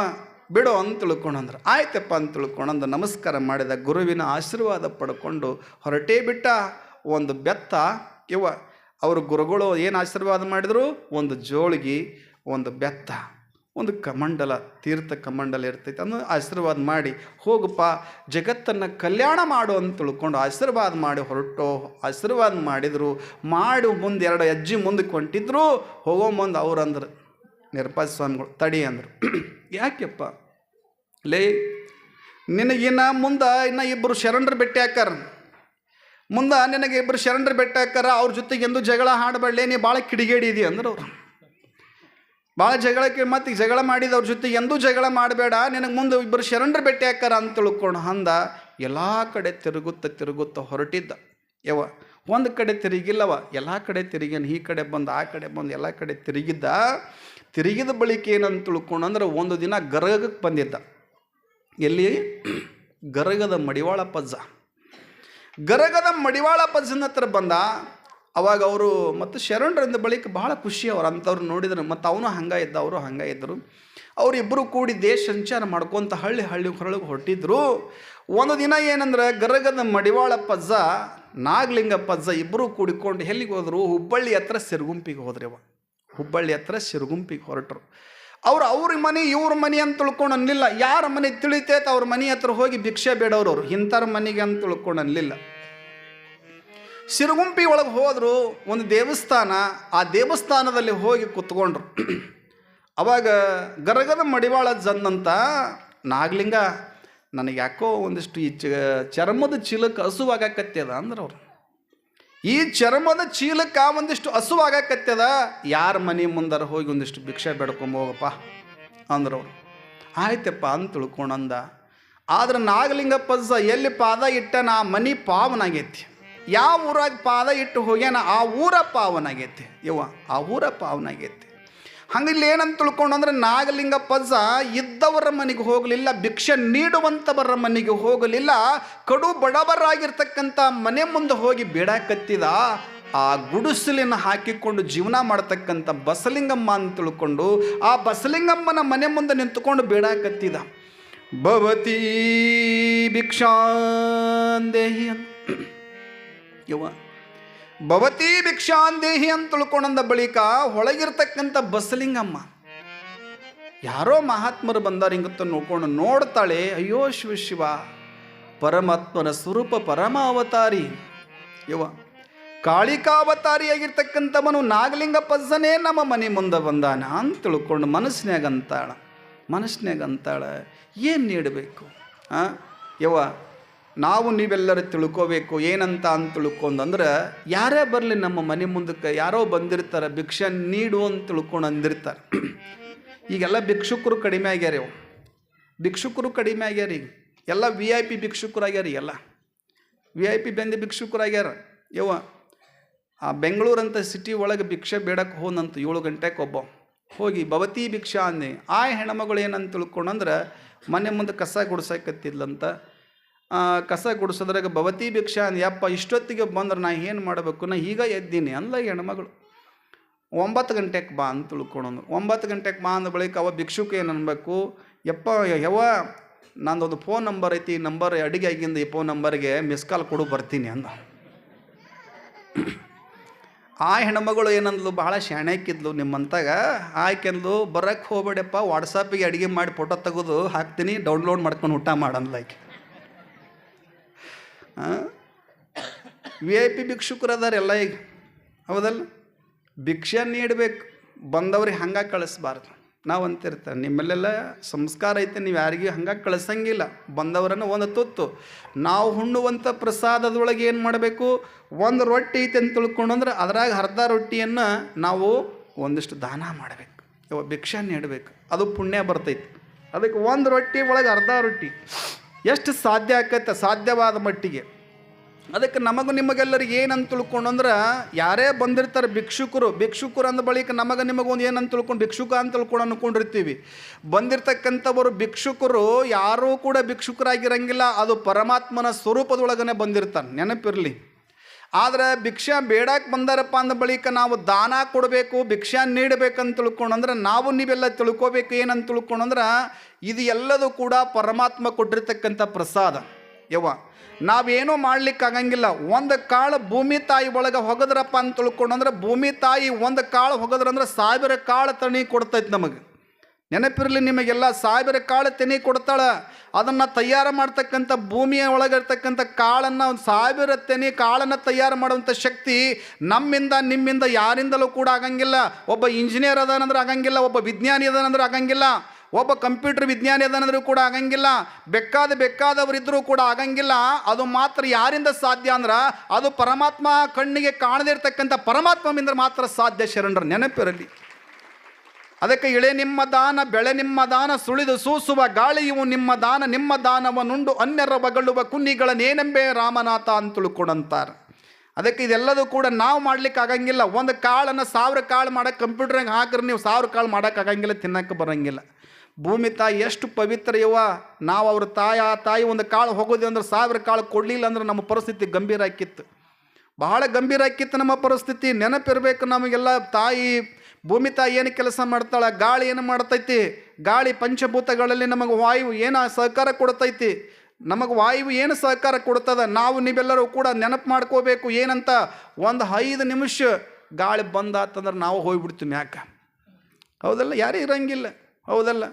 ಬಿಡು ಅಂತ ತಿಳ್ಕೊಂಡಂದ್ರೆ ಆಯ್ತಪ್ಪ ಅಂತ ತಿಳ್ಕೊಂಡಂದು ನಮಸ್ಕಾರ ಮಾಡಿದ ಗುರುವಿನ ಆಶೀರ್ವಾದ ಪಡ್ಕೊಂಡು ಹೊರಟೇ ಬಿಟ್ಟ ಒಂದು ಬೆತ್ತ. ಇವ ಅವರು ಗುರುಗಳು ಏನು ಆಶೀರ್ವಾದ ಮಾಡಿದರು? ಒಂದು ಜೋಳಿಗೆ ಒಂದು ಬೆತ್ತ. ಒಂದು ಕಮಂಡಲ, ತೀರ್ಥ ಕಮಂಡಲ ಇರ್ತೈತೆ. ಅದನ್ನು ಆಶೀರ್ವಾದ ಮಾಡಿ, ಹೋಗಪ್ಪ, ಜಗತ್ತನ್ನು ಕಲ್ಯಾಣ ಮಾಡು ಅಂತ ತಿಳ್ಕೊಂಡು ಆಶೀರ್ವಾದ ಮಾಡಿ ಹೊರಟೋ, ಆಶೀರ್ವಾದ ಮಾಡಿದರು, ಮಾಡಿ ಮುಂದೆ ಎರಡು ಹೆಜ್ಜೆ ಮುಂದಕ್ಕೆ ಹೊಂಟಿದ್ರು, ಹೋಗೋ ಮುಂದೆ ಅವ್ರು ಅಂದ್ರು ನಿರ್ಪಾದ ಸ್ವಾಮಿಗಳು, ತಡಿ ಅಂದರು. ಯಾಕೆಪ್ಪ ಲೇ, ನಿನಗಿನ್ನ ಮುಂದೆ ಇನ್ನು ಇಬ್ಬರು ಶರಣರು ಭೇಟಿ ಹಾಕಾರ ಮುಂದೆ ನಿನಗೆ ಇಬ್ಬರು ಶರಣರು ಭೇಟಿ ಹಾಕಾರ ಅವ್ರ ಜೊತೆಗೆ ಎಂದು ಜಗಳ ಹಾಡಬಳ್ಳೆ ನೀ ಭಾಳ ಕಿಡಿಗೇಡಿ ಇದೆಯಾ ಅಂದ್ರೆ ಅವ್ರು. ಭಾಳ ಜಗಳಕ್ಕೆ ಮತ್ತೆ ಜಗಳ ಮಾಡಿದವ್ರ ಜೊತೆ ಎಂದೂ ಜಗಳ ಮಾಡಬೇಡ. ನಿನಗೆ ಮುಂದೆ ಇಬ್ಬರು ಶರಣರು ಭೇಟಿ ಹಾಕಾರ ಅಂತ ತಿಳ್ಕೊಂಡು ಹಂದ ಎಲ್ಲ ಕಡೆ ತಿರುಗುತ್ತ ತಿರುಗುತ್ತ ಹೊರಟಿದ್ದ. ಯವ ಒಂದು ಕಡೆ ತಿರುಗಿಲ್ಲವ ಎಲ್ಲ ಕಡೆ ತಿರುಗಿನ ಈ ಕಡೆ ಬಂದು, ಆ ಕಡೆ ಬಂದು, ಎಲ್ಲ ಕಡೆ ತಿರುಗಿದ್ದ. ತಿರುಗಿದ ಬಳಿಕ ಏನಂತ ತಿಳ್ಕೊಂಡು ಅಂದ್ರೆ ಒಂದು ದಿನ ಗರಗಕ್ಕೆ ಬಂದಿದ್ದ. ಎಲ್ಲಿ? ಗರಗದ ಮಡಿವಾಳ ಪಜ್ಜ. ಗರಗದ ಮಡಿವಾಳ ಪಜ್ಜನ ಹತ್ರ ಬಂದ. ಅವಾಗ ಅವರು ಮತ್ತು ಶರಣರಿಂದ ಬಳಿಕ ಭಾಳ ಖುಷಿ ಅವ್ರು ಅಂಥವ್ರು ನೋಡಿದ್ರು. ಮತ್ತು ಅವನು ಹಂಗೆ ಇದ್ದ, ಅವರು ಹಂಗೆ ಇದ್ದರು. ಅವರಿಬ್ಬರು ಕೂಡಿ ದೇಶ ಸಂಚಾರ ಮಾಡ್ಕೊತ ಹಳ್ಳಿ ಹಳ್ಳಿ ಹೊರಳಿಗೆ ಹೊರಟಿದ್ರು. ಒಂದು ದಿನ ಏನಂದ್ರೆ ಗರಗದ ಮಡಿವಾಳ ಪಜ್ಜ, ನಾಗಲಿಂಗ ಪಜ್ಜ ಇಬ್ಬರು ಕೂಡಿಕೊಂಡು ಎಲ್ಲಿಗೆ ಹೋದರು? ಹುಬ್ಬಳ್ಳಿ ಹತ್ರ ಸಿರುಗುಂಪಿಗೆ ಹೋದ್ರಿ ಅವ ಹುಬ್ಬಳ್ಳಿ ಹತ್ರ ಸಿರುಗುಂಪಿಗೆ ಹೊರಟರು. ಅವ್ರು ಅವ್ರ ಮನೆ, ಇವ್ರ ಮನೆ ಅಂತ ತಿಳ್ಕೊಂಡು ಅನ್ನಲಿಲ್ಲ ಯಾರ ಮನೆ ತಿಳಿತೈತೆ ಅವ್ರ ಮನೆ ಹತ್ರ ಹೋಗಿ ಭಿಕ್ಷೆ ಬೇಡವ್ರವ್ರು ಇಂಥರ ಮನೆಗೆ ಅಂತ ತಿಳ್ಕೊಂಡು ಅನ್ಲಿಲ್ಲ. ಸಿರುಗುಂಪಿ ಒಳಗೆ ಹೋದರು ಒಂದು ದೇವಸ್ಥಾನ, ಆ ದೇವಸ್ಥಾನದಲ್ಲಿ ಹೋಗಿ ಕುತ್ಕೊಂಡ್ರು. ಅವಾಗ ಗರಗದ ಮಡಿವಾಳ ಜನ್ನಂತ ನಾಗಲಿಂಗ ನನಗೆ ಯಾಕೋ ಒಂದಿಷ್ಟು ಈ ಚರ್ಮದ ಚೀಲಕ್ಕೆ ಹಸುವಾಗಕತ್ಯದ ಅಂದ್ರೆ ಅವರು. ಈ ಚರ್ಮದ ಚೀಲಕ್ಕೆ ಒಂದಿಷ್ಟು ಹಸುವಾಗಕತ್ಯದ ಯಾರ ಮನೆ ಮುಂದರ ಹೋಗಿ ಒಂದಿಷ್ಟು ಭಿಕ್ಷೆ ಬೇಡ್ಕೊಂಬೋಗಪ್ಪ ಅಂದ್ರವ್ರು ಆಯ್ತಪ್ಪ ಅಂತ ತಿಳ್ಕೊಂಡಂದ ಆದ್ರೆ ನಾಗಲಿಂಗಪ್ಪ ಎಲ್ಲಿ ಪಾದ ಇಟ್ಟನ ಆ ಮನಿ ಪಾವನಾಗೈತಿ. ಯಾವ ಊರಾಗ ಪಾದ ಇಟ್ಟು ಹೋಗ್ಯಾನ? ಆ ಊರ ಪಾವನಾಗೈತೆ ಯವ್ವ, ಆ ಊರ ಪಾವನಾಗೈತೆ ಹಂಗೆ ಇಲ್ಲಿ ಏನಂತ ತಿಳ್ಕೊಂಡು ನಾಗಲಿಂಗ ಪಜ್ಜ ಇದ್ದವರ ಮನೆಗೆ ಹೋಗಲಿಲ್ಲ, ಭಿಕ್ಷೆ ನೀಡುವಂಥವರ ಮನೆಗೆ ಹೋಗಲಿಲ್ಲ, ಕಡು ಬಡವರಾಗಿರ್ತಕ್ಕಂಥ ಮನೆ ಮುಂದೆ ಹೋಗಿ ಬೇಡಾಕತ್ತಿದ ಆ ಗುಡಿಸಲಿನ ಹಾಕಿಕೊಂಡು ಜೀವನ ಮಾಡ್ತಕ್ಕಂಥ ಬಸಲಿಂಗಮ್ಮ ಅಂತ ತಿಳ್ಕೊಂಡು ಆ ಬಸಲಿಂಗಮ್ಮನ ಮನೆ ಮುಂದೆ ನಿಂತುಕೊಂಡು ಬೇಡಾಕತ್ತಿದ ಭವತಿ ಭಿಕ್ಷಾಂದೇಹಿ ಅಂತ. ಯವ್ವ ಭವತಿ ಭಿಕ್ಷಾಂದೇಹಿ ಅಂತ ತಿಳ್ಕೊಂಡಂದ ಬಳಿಕ ಒಳಗಿರ್ತಕ್ಕಂಥ ಬಸಲಿಂಗಮ್ಮ. ಯಾರೋ ಮಹಾತ್ಮರು ಬಂದಾರ ಹಿಂಗತ್ತ ನೋಡ್ಕೊಂಡು ನೋಡ್ತಾಳೆ, ಅಯ್ಯೋ ಶಿವ ಶಿವ, ಪರಮಾತ್ಮನ ಸ್ವರೂಪ ಪರಮ ಅವತಾರಿ ಯವ ಕಾಳಿಕಾವತಾರಿಯಾಗಿರ್ತಕ್ಕಂಥವನು ನಾಗಲಿಂಗ ಪಜ್ಜನೇ ನಮ್ಮ ಮನೆ ಮುಂದೆ ಬಂದಾನ ಅಂತ ತಿಳ್ಕೊಂಡು ಮನಸ್ಸಿನಾಗ ಅಂತಾಳ. ಮನಸ್ಸಿನಾಗ ಅಂತಾಳ, ಏನು ನೀಡಬೇಕು? ಹಾಂ ಯವ್ವ ನಾವು ನೀವೆಲ್ಲರೂ ತಿಳ್ಕೋಬೇಕು, ಏನಂತ ಅಂತ ತಿಳ್ಕೊಂಡಂದ್ರೆ ಯಾರೇ ಬರಲಿ ನಮ್ಮ ಮನೆ ಮುಂದಕ್ಕೆ, ಯಾರೋ ಬಂದಿರ್ತಾರೆ, ಭಿಕ್ಷೆ ನೀಡು ಅಂತ ತಿಳ್ಕೊಂಡು ಅಂದಿರ್ತಾರೆ. ಈಗೆಲ್ಲ ಭಿಕ್ಷುಕರು ಕಡಿಮೆ ಆಗ್ಯಾರ ಇವು. ಭಿಕ್ಷುಕರು ಕಡಿಮೆ ಆಗ್ಯಾರ ಈಗ. ಎಲ್ಲ ವಿ ಐ ಪಿ ಭಿಕ್ಷುಕರಾಗ್ಯಾರ ಎಲ್ಲ. ವಿ ಐ ಪಿ ಬಂದು ಭಿಕ್ಷುಕರಾಗ್ಯಾರ. ಯವ ಆ ಬೆಂಗಳೂರಂಥ ಸಿಟಿ ಒಳಗೆ ಭಿಕ್ಷೆ ಬೇಡಕ್ಕೆ ಹೋದಂತ ಏಳು ಗಂಟೆಗೆ ಒಬ್ಬ. ಹೋಗಿ, ಭವತಿ ಭಿಕ್ಷಾ ಅಂದೆ. ಆ ಹೆಣ್ಮಗಳು ಏನಂತ ತಿಳ್ಕೊಂಡಂದ್ರೆ ಮನೆ ಮುಂದೆ ಕಸ ಗುಡ್ಸಕತ್ತಿದ್ಲಂತ ಕಸ ಗುಡಿಸೋದ್ರಾಗ ಭವತಿ ಭಿಕ್ಷಾ ಅಂದ, ಯಪ್ಪ, ಇಷ್ಟೊತ್ತಿಗೆ ಬಂದ್ರೆ ನಾ ಏನು ಮಾಡಬೇಕು? ನಾ ಈಗ ಎದ್ದೀನಿ ಅಂದ ಹೆಣ್ಮಗಳು. ಒಂಬತ್ತು ಗಂಟೆಗೆ ಬಾ ಅಂತ ತಿಳ್ಕೊಂಡು ಒಂಬತ್ತು ಗಂಟೆಗೆ ಬಾ ಅಂದ ಬಳಿಕ ಅವ ಭಿಕ್ಷುಕ ಏನು ಅನ್ಬೇಕು? ಯಪ್ಪ ಯವ ನಂದೊಂದು ಫೋನ್ ನಂಬರ್ ಐತಿ ಈ ನಂಬರ್ ಅಡುಗೆ ಆಗಿಂದ ಈ ಫೋನ್ ನಂಬರ್ಗೆ ಮಿಸ್ ಕಾಲ್ ಕೊಡು, ಬರ್ತೀನಿ ಅಂದ. ಆ ಹೆಣ್ಮಗಳು ಏನಂದ್ಲು? ಭಾಳ ಶಾಣ್ಯಾಕಿದ್ಲು ನಿಮ್ಮಂತಾಗ. ಆಯ್ಕೆಂದ್ಲು ಬರಕ್ಕೆ ಹೋಗ್ಬೇಡಪ್ಪ ವಾಟ್ಸಪ್ಪಿಗೆ ಅಡುಗೆ ಮಾಡಿ ಫೋಟೋ ತೆಗೆದು ಹಾಕ್ತೀನಿ ಡೌನ್ಲೋಡ್ ಮಾಡ್ಕೊಂಡು ಊಟ ಮಾಡಂದ್ಲ ಆಕೆ. ವಿ ಐ ಪಿ ಭಿಕ್ಷುಕರು ಅದಾರ ಎಲ್ಲ ಈಗ. ಹೌದಲ್ಲ? ಭಿಕ್ಷೆ ನೀಡಬೇಕು. ಬಂದವ್ರಿಗೆ ಹಂಗೆ ಕಳಿಸ್ಬಾರ್ದು. ನಾವು ಅಂತಿರ್ತಾರೆ ನಿಮ್ಮಲ್ಲೆಲ್ಲ ಸಂಸ್ಕಾರ ಐತೆ, ನೀವು ಯಾರಿಗೂ ಹಂಗೆ ಕಳಿಸಂಗಿಲ್ಲ. ಬಂದವರನ್ನು ಒಂದು ತುತ್ತು. ನಾವು ಹುಣ್ಣುವಂಥ ಪ್ರಸಾದದೊಳಗೆ ಏನು ಮಾಡಬೇಕು? ಒಂದು ರೊಟ್ಟಿ ಐತೆ ಅಂತ ತಿಳ್ಕೊಂಡು ಅಂದ್ರೆ ಅದ್ರಾಗ ಅರ್ಧ ರೊಟ್ಟಿಯನ್ನು ನಾವು ಒಂದಿಷ್ಟು ದಾನ ಮಾಡಬೇಕು. ಭಿಕ್ಷೆ ನೀಡಬೇಕು. ಅದು ಪುಣ್ಯ ಬರ್ತೈತಿ. ಅದಕ್ಕೆ ಒಂದು ರೊಟ್ಟಿ ಒಳಗೆ ಅರ್ಧ ರೊಟ್ಟಿ. ಎಷ್ಟು ಸಾಧ್ಯ ಆಕತ್ತೆ, ಸಾಧ್ಯವಾದ ಮಟ್ಟಿಗೆ. ಅದಕ್ಕೆ ನಮಗೂ ನಿಮಗೆಲ್ಲರಿಗೆ ಏನಂತ ತಿಳ್ಕೊಂಡು ಅಂದ್ರೆ, ಯಾರೇ ಬಂದಿರ್ತಾರೆ ಭಿಕ್ಷುಕರು ಭಿಕ್ಷುಕರು ಅಂದ ಬಳಿಕ ನಮಗೆ ನಿಮಗೊಂದು ಏನಂತ ತಿಳ್ಕೊಂಡು, ಭಿಕ್ಷುಕ ಅಂತ ತಿಳ್ಕೊಂಡು ಅನ್ಕೊಂಡಿರ್ತೀವಿ. ಬಂದಿರತಕ್ಕಂಥವರು ಭಿಕ್ಷುಕರು, ಯಾರೂ ಕೂಡ ಭಿಕ್ಷುಕರಾಗಿರಂಗಿಲ್ಲ, ಅದು ಪರಮಾತ್ಮನ ಸ್ವರೂಪದೊಳಗನೆ ಬಂದಿರ್ತಾನೆ, ನೆನಪಿರಲಿ. ಆದರೆ ಭಿಕ್ಷ ಬೇಡಕ್ಕೆ ಬಂದಾರಪ್ಪ ಅಂದ ಬಳಿಕ ನಾವು ದಾನ ಕೊಡಬೇಕು, ಭಿಕ್ಷಾ ನೀಡಬೇಕಂತ ತಿಳ್ಕೊಂಡು ಅಂದ್ರೆ, ನಾವು ನೀವೆಲ್ಲ ತಿಳ್ಕೊಬೇಕು ಏನಂತ ತಿಳ್ಕೊಂಡು ಅಂದ್ರೆ ಇದು ಎಲ್ಲದೂ ಕೂಡ ಪರಮಾತ್ಮ ಕೊಟ್ಟಿರ್ತಕ್ಕಂಥ ಪ್ರಸಾದ. ಯವ್ವ, ನಾವೇನೂ ಮಾಡ್ಲಿಕ್ಕೆ ಆಗಂಗಿಲ್ಲ. ಒಂದು ಕಾಳು ಭೂಮಿ ತಾಯಿ ಒಳಗೆ ಹೊಗದ್ರಪ್ಪ ಅಂತ ತಿಳ್ಕೊಂಡು ಅಂದ್ರೆ ಭೂಮಿ ತಾಯಿ ಒಂದು ಕಾಳು ಹೊಗದ್ರಂದ್ರೆ ಸಾವಿರ ಕಾಳು ತಣಿ ಕೊಡ್ತೈತೆ ನಮಗೆ. ನೆನಪಿರಲಿ ನಿಮಗೆಲ್ಲ, ಸಾವಿರ ಕಾಳು ತೆನಿ ಕೊಡ್ತಾಳೆ. ಅದನ್ನು ತಯಾರು ಮಾಡ್ತಕ್ಕಂಥ ಭೂಮಿಯ ಒಳಗಿರ್ತಕ್ಕಂಥ ಕಾಳನ್ನು, ಒಂದು ಸಾವಿರ ತೆನಿ ಕಾಳನ್ನು ತಯಾರು ಮಾಡುವಂಥ ಶಕ್ತಿ ನಮ್ಮಿಂದ, ನಿಮ್ಮಿಂದ ಯಾರಿಂದಲೂ ಕೂಡ ಆಗಂಗಿಲ್ಲ. ಒಬ್ಬ ಇಂಜಿನಿಯರ್ ಅದಾನಂದ್ರೆ ಆಗಂಗಿಲ್ಲ, ಒಬ್ಬ ವಿಜ್ಞಾನಿ ಅದಾನಂದ್ರೆ ಆಗಂಗಿಲ್ಲ. ಒಬ್ಬ ಕಂಪ್ಯೂಟರ್ ವಿಜ್ಞಾನಿ ಅದಾನಂದ್ರೂ ಕೂಡ ಆಗಂಗಿಲ್ಲ ಬೆಕ್ಕಾದ ಬೇಕಾದವರಿದ್ದರೂ ಕೂಡ ಆಗಂಗಿಲ್ಲ. ಅದು ಮಾತ್ರ ಯಾರಿಂದ ಸಾಧ್ಯ ಅಂದ್ರೆ, ಅದು ಪರಮಾತ್ಮ ಕಣ್ಣಿಗೆ ಕಾಣದೇ ಇರ್ತಕ್ಕಂಥ ಪರಮಾತ್ಮನಿಂದ ಮಾತ್ರ ಸಾಧ್ಯ ಶರಣರ ನೆನಪಿರಲಿ. ಅದಕ್ಕೆ ಇಳೆ ನಿಮ್ಮ ದಾನ, ಬೆಳೆ ನಿಮ್ಮ ದಾನ, ಸುಳಿದು ಸೂಸುವ ಗಾಳಿಯು ನಿಮ್ಮ ದಾನ, ನಿಮ್ಮ ದಾನವನುಂಡು ಅನ್ಯರ ಬಗಳುವ ಕುನ್ನಿಗಳನ್ನೇನೆಂಬೆ ರಾಮನಾಥ ಅಂತ ತಿಳ್ಕೊಂಡಂತಾರೆ. ಅದಕ್ಕೆ ಇದೆಲ್ಲದೂ ಕೂಡ ನಾವು ಮಾಡ್ಲಿಕ್ಕೆ ಆಗಂಗಿಲ್ಲ. ಒಂದು ಕಾಳನ್ನು ಸಾವಿರ ಕಾಳು ಮಾಡೋಕೆ ಕಂಪ್ಯೂಟರ್ಗೆ ಹಾಕ್ರೆ, ನೀವು ಸಾವಿರ ಕಾಳು ಮಾಡೋಕ್ಕಾಗಂಗಿಲ್ಲ ತಿನ್ನಕ್ಕೆ ಬರಂಗಿಲ್ಲ. ಭೂಮಿ ತಾಯಿ ಎಷ್ಟು ಪವಿತ್ರ ಇವ ನಾವು ಅವ್ರ ತಾಯಿ, ಆ ತಾಯಿ ಒಂದು ಕಾಳು ಹೋಗೋದು ಅಂದ್ರೆ ಸಾವಿರ ಕಾಳು ಕೊಡಲಿಲ್ಲ ಅಂದ್ರೆ ನಮ್ಮ ಪರಿಸ್ಥಿತಿ ಗಂಭೀರ ಆಕಿತ್ತು ಬಹಳ ಗಂಭೀರ ಆಕಿತ್ತು ನಮ್ಮ ಪರಿಸ್ಥಿತಿ. ನೆನಪಿರಬೇಕು ನಮಗೆಲ್ಲ. ತಾಯಿ, ಭೂಮಿ ತಾಯಿ ಏನು ಕೆಲಸ ಮಾಡ್ತಾಳೆ? ಗಾಳಿ ಏನು ಮಾಡ್ತೈತಿ? ಗಾಳಿ ಪಂಚಭೂತಗಳಲ್ಲಿ ನಮಗೆ ವಾಯು ಏನು ಸಹಕಾರ ಕೊಡ್ತೈತಿ? ನಮಗೆ ವಾಯು ಏನು ಸಹಕಾರ ಕೊಡ್ತದ? ನಾವು ನೀವೆಲ್ಲರೂ ಕೂಡ ನೆನಪು ಮಾಡ್ಕೋಬೇಕು. ಏನಂತ? ಒಂದು ಐದು ನಿಮಿಷ ಗಾಳಿ ಬಂದಾತಂದ್ರೆ ನಾವು ಹೋಗ್ಬಿಡ್ತೀವಿ ಯಾಕೆ? ಹೌದಲ್ಲ? ಯಾರೂ ಇರಂಗಿಲ್ಲ. ಹೌದಲ್ಲ?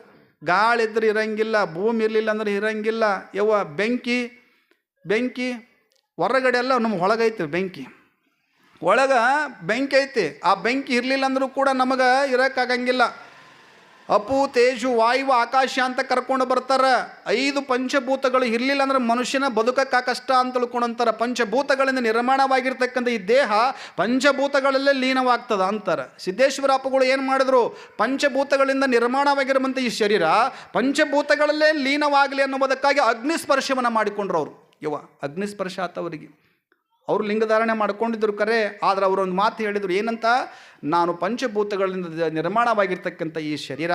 ಗಾಳಿ ಇದ್ರೆ ಇರಂಗಿಲ್ಲ, ಭೂಮಿ ಇರಲಿಲ್ಲ ಅಂದ್ರೆ ಇರಂಗಿಲ್ಲ. ಯವ್ವ, ಬೆಂಕಿ ಬೆಂಕಿ, ಹೊರಗಡೆ ಎಲ್ಲ ನಮ್ಮ ಒಳಗೈತೆ ಬೆಂಕಿ. ಒಳಗೆ ಬೆಂಕಿ ಐತಿ. ಆ ಬೆಂಕಿ ಇರಲಿಲ್ಲ ಅಂದರೂ ಕೂಡ ನಮಗೆ ಇರೋಕ್ಕಾಗಂಗಿಲ್ಲ ಅಪು ತೇಜು ವಾಯುವ ಆಕಾಶ ಅಂತ ಕರ್ಕೊಂಡು ಬರ್ತಾರೆ. ಐದು ಪಂಚಭೂತಗಳು ಇರಲಿಲ್ಲ ಅಂದ್ರೆ ಮನುಷ್ಯನ ಬದುಕಕ್ಕೆ ಕಷ್ಟ ಅಂತ ತಿಳ್ಕೊಂಡಂತಾರೆ. ಪಂಚಭೂತಗಳಿಂದ ನಿರ್ಮಾಣವಾಗಿರ್ತಕ್ಕಂಥ ಈ ದೇಹ ಪಂಚಭೂತಗಳಲ್ಲೇ ಲೀನವಾಗ್ತದೆ ಅಂತಾರೆ. ಸಿದ್ದೇಶ್ವರ ಅಪ್ಪಗಳು ಏನು ಮಾಡಿದ್ರು? ಪಂಚಭೂತಗಳಿಂದ ನಿರ್ಮಾಣವಾಗಿರುವಂಥ ಈ ಶರೀರ ಪಂಚಭೂತಗಳಲ್ಲೇ ಲೀನವಾಗಲಿ ಅನ್ನುವುದಕ್ಕಾಗಿ ಅಗ್ನಿಸ್ಪರ್ಶವನ್ನು ಮಾಡಿಕೊಂಡ್ರು ಅವರು ಯುವ ಅಗ್ನಿಸ್ಪರ್ಶ ಆತವರಿಗೆ. ಅವರು ಲಿಂಗಧಾರಣೆ ಮಾಡ್ಕೊಂಡಿದ್ರು ಕರೆ, ಆದ್ರೆ ಅವರೊಂದು ಮಾತು ಹೇಳಿದರು, ಏನಂತ? ನಾನು ಪಂಚಭೂತಗಳಿಂದ ನಿರ್ಮಾಣವಾಗಿರ್ತಕ್ಕಂಥ ಈ ಶರೀರ,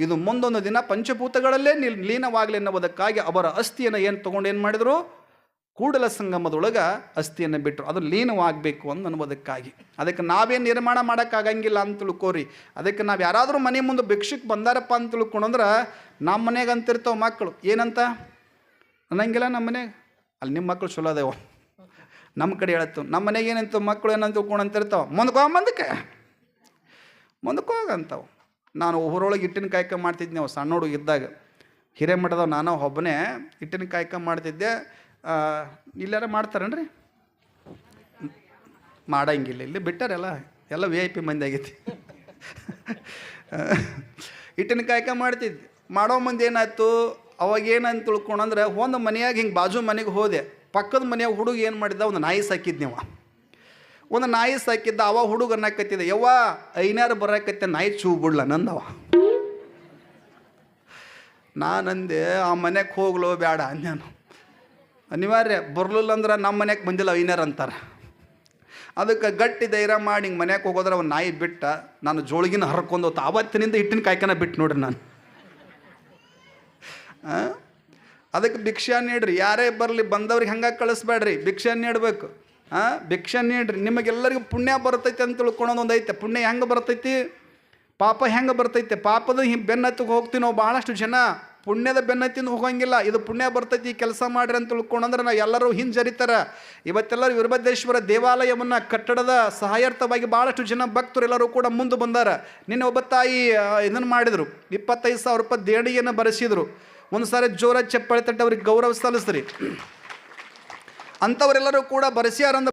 ಇದು ಮುಂದೊಂದು ದಿನ ಪಂಚಭೂತಗಳಲ್ಲೇ ನಿಲ್ ಲೀನವಾಗಲಿ ಎನ್ನುವುದಕ್ಕಾಗಿ ಅವರ ಅಸ್ಥಿಯನ್ನು ಏನು ತೊಗೊಂಡು ಏನು ಮಾಡಿದರು? ಕೂಡಲ ಸಂಗಮದೊಳಗೆ ಅಸ್ಥಿಯನ್ನು ಬಿಟ್ಟರು ಅದು ಲೀನವಾಗಬೇಕು ಅಂತ ಅನ್ನುವುದಕ್ಕಾಗಿ. ಅದಕ್ಕೆ ನಾವೇನು ನಿರ್ಮಾಣ ಮಾಡೋಕ್ಕಾಗಂಗಿಲ್ಲ ಅಂತ ತಿಳ್ಕೋರಿ. ಅದಕ್ಕೆ ನಾವು ಯಾರಾದರೂ ಮನೆ ಮುಂದೆ ಭಿಕ್ಷಕ್ಕೆ ಬಂದಾರಪ್ಪ ಅಂತ ತಿಳ್ಕೊಂಡ್ರೆ ನಮ್ಮ ಮನೆಗೆ ಅಂತಿರ್ತಾವೆ ಮಕ್ಕಳು ಏನಂತ? ಅನ್ನಂಗಿಲ್ಲ ನಮ್ಮ ಮನೆಗೆ? ಅಲ್ಲಿ ನಿಮ್ಮ ಮಕ್ಕಳು ಚಲೋ ಅದೇವ. ನಮ್ಮ ಕಡೆ ಹೇಳತ್ತು, ನಮ್ಮ ಮನೆಗೆ ಏನಂತ ಮಕ್ಕಳು ಏನಂತ ತಿಳ್ಕೊಂಡಂತಿರ್ತಾವ ಮುಂದಕ್ಕೆ ಹೋಗ ಮುಂದಕ್ಕೆ ಮುಂದಕ್ಕೆ ಹೋಗಂತಾವ ನಾನು ಊರೊಳಗೆ ಹಿಟ್ಟಿನ ಕಾಯ್ಕ ಮಾಡ್ತಿದ್ದೆ ನಾವು ಸಣ್ಣ ಹುಡುಗ ಇದ್ದಾಗ. ಹಿರೇಮಠದವ್ ನಾನು ಒಬ್ಬನೇ ಹಿಟ್ಟಿನ ಕಾಯ್ಕ ಮಾಡ್ತಿದ್ದೆ. ಇಲ್ಲಾರ ಮಾಡ್ತಾರೇನ್ರಿ? ಮಾಡಂಗಿಲ್ಲ, ಇಲ್ಲಿ ಬಿಟ್ಟಾರೆಲ್ಲ, ಎಲ್ಲ ವಿ ಐ ಪಿ ಮಂದಿ ಆಗೈತಿ. ಹಿಟ್ಟಿನ ಕಾಯ್ಕ ಮಾಡ್ತಿದ್ದೆ. ಮಾಡೋ ಮುಂದೆ ಏನಾಯ್ತು? ಅವಾಗ ಏನಂತ ತಿಳ್ಕೊಂಡಂದ್ರೆ, ಒಂದು ಮನೆಯಾಗ ಹಿಂಗೆ ಬಾಜು ಮನೆಗೆ ಹೋದೆ. ಪಕ್ಕದ ಮನೆಯ ಹುಡುಗ ಏನು ಮಾಡಿದ್ದ ಒಂದು ನಾಯಿ ಸಾಕಿದ್ನವ ನೀವು ಒಂದು ನಾಯಿ ಸಾಕಿದ್ದ, ಅವ ಹುಡುಗ ಅನ್ನಕತ್ತಿದ್ದ ಯವ್ವ ಐನಾರು ಬರಕತ್ತೆ ನಾಯಿ ಚೂ ಬಿಡ್ಲ ನಂದವ ನಾನಂದೆ ಆ ಮನೆಗೆ ಹೋಗ್ಲೋ ಬೇಡ ಅಂದ್ಯಾನು. ಅನಿವಾರ್ಯ, ಬರಲಿಲ್ಲ ಅಂದ್ರೆ ನಮ್ಮ ಮನೆಗೆ ಬಂದಿಲ್ಲ ಐನಾರು ಅಂತಾರೆ. ಅದಕ್ಕೆ ಗಟ್ಟಿ ಧೈರ್ಯ ಮಾಡಿ ಹಿಂಗೆ ಮನೆಗೆ ಹೋಗೋದ್ರೆ ಅವ್ನು ನಾಯಿ ಬಿಟ್ಟ, ನಾನು ಜೋಳಿಗಿನ ಹರ್ಕೊಂಡು ಹೋತ ಆವತ್ತಿನಿಂದ ಹಿಟ್ಟಿನ ಕಾಯ್ಕನ ಬಿಟ್ಟು ನೋಡ್ರಿ ನಾನು? ಅದಕ್ಕೆ ಭಿಕ್ಷೆ ನೀಡ್ರಿ. ಯಾರೇ ಬರಲಿ, ಬಂದವ್ರಿಗೆ ಹಂಗೆ ಕಳಿಸ್ಬೇಡ್ರಿ. ಭಿಕ್ಷೆ ನೀಡಬೇಕು. ಹಾಂ ಭಿಕ್ಷೆ ನೀಡ್ರಿ. ನಿಮಗೆಲ್ಲರಿಗೂ ಪುಣ್ಯ ಬರ್ತೈತೆ ಅಂತ ತಿಳ್ಕೊಳೋದು ಒಂದು ಐತೆ. ಪುಣ್ಯ ಹೆಂಗೆ ಬರ್ತೈತಿ? ಪಾಪ ಹೆಂಗೆ ಬರ್ತೈತೆ? ಪಾಪದ ಬೆನ್ನತ್ತಿಗೆ ಹೋಗ್ತೀವಿ ನಾವು ಭಾಳಷ್ಟು ಜನ. ಪುಣ್ಯದ ಬೆನ್ನತ್ತಿಂದ ಹೋಗಂಗಿಲ್ಲ. ಇದು ಪುಣ್ಯ ಬರ್ತೈತಿ ಕೆಲಸ ಮಾಡ್ರಿ ಅಂತ ತಿಳ್ಕೊಂಡಂದ್ರೆ ನಾವು ಎಲ್ಲರೂ ಹಿಂಜರಿತಾರೆ ಇವತ್ತೆಲ್ಲರೂ ವೀರಭದ್ರೇಶ್ವರ ದೇವಾಲಯವನ್ನು ಕಟ್ಟಡದ ಸಹಾಯಾರ್ಥವಾಗಿ ಭಾಳಷ್ಟು ಜನ ಭಕ್ತರು ಎಲ್ಲರೂ ಕೂಡ ಮುಂದೆ ಬಂದಾರ. ನಿನ್ನೆ ಒಬ್ಬ ತಾಯಿ ಇದನ್ನು ಮಾಡಿದರು. ಇಪ್ಪತ್ತೈದು ಸಾವಿರ ರೂಪಾಯಿ ದೇಣಿಗೆಯನ್ನು ಬರೆಸಿದರು. ಒಂದು ಸಾರಿ ಜೋರ ಚಪ್ಪಾಳೆ ತಟ್ಟಿ ಅವ್ರಿಗೆ ಗೌರವ ಸಲ್ಲಿಸ್ರಿ. ಅಂಥವರೆಲ್ಲರೂ ಕೂಡ ಬರೆಸ್ಯಾರಂದ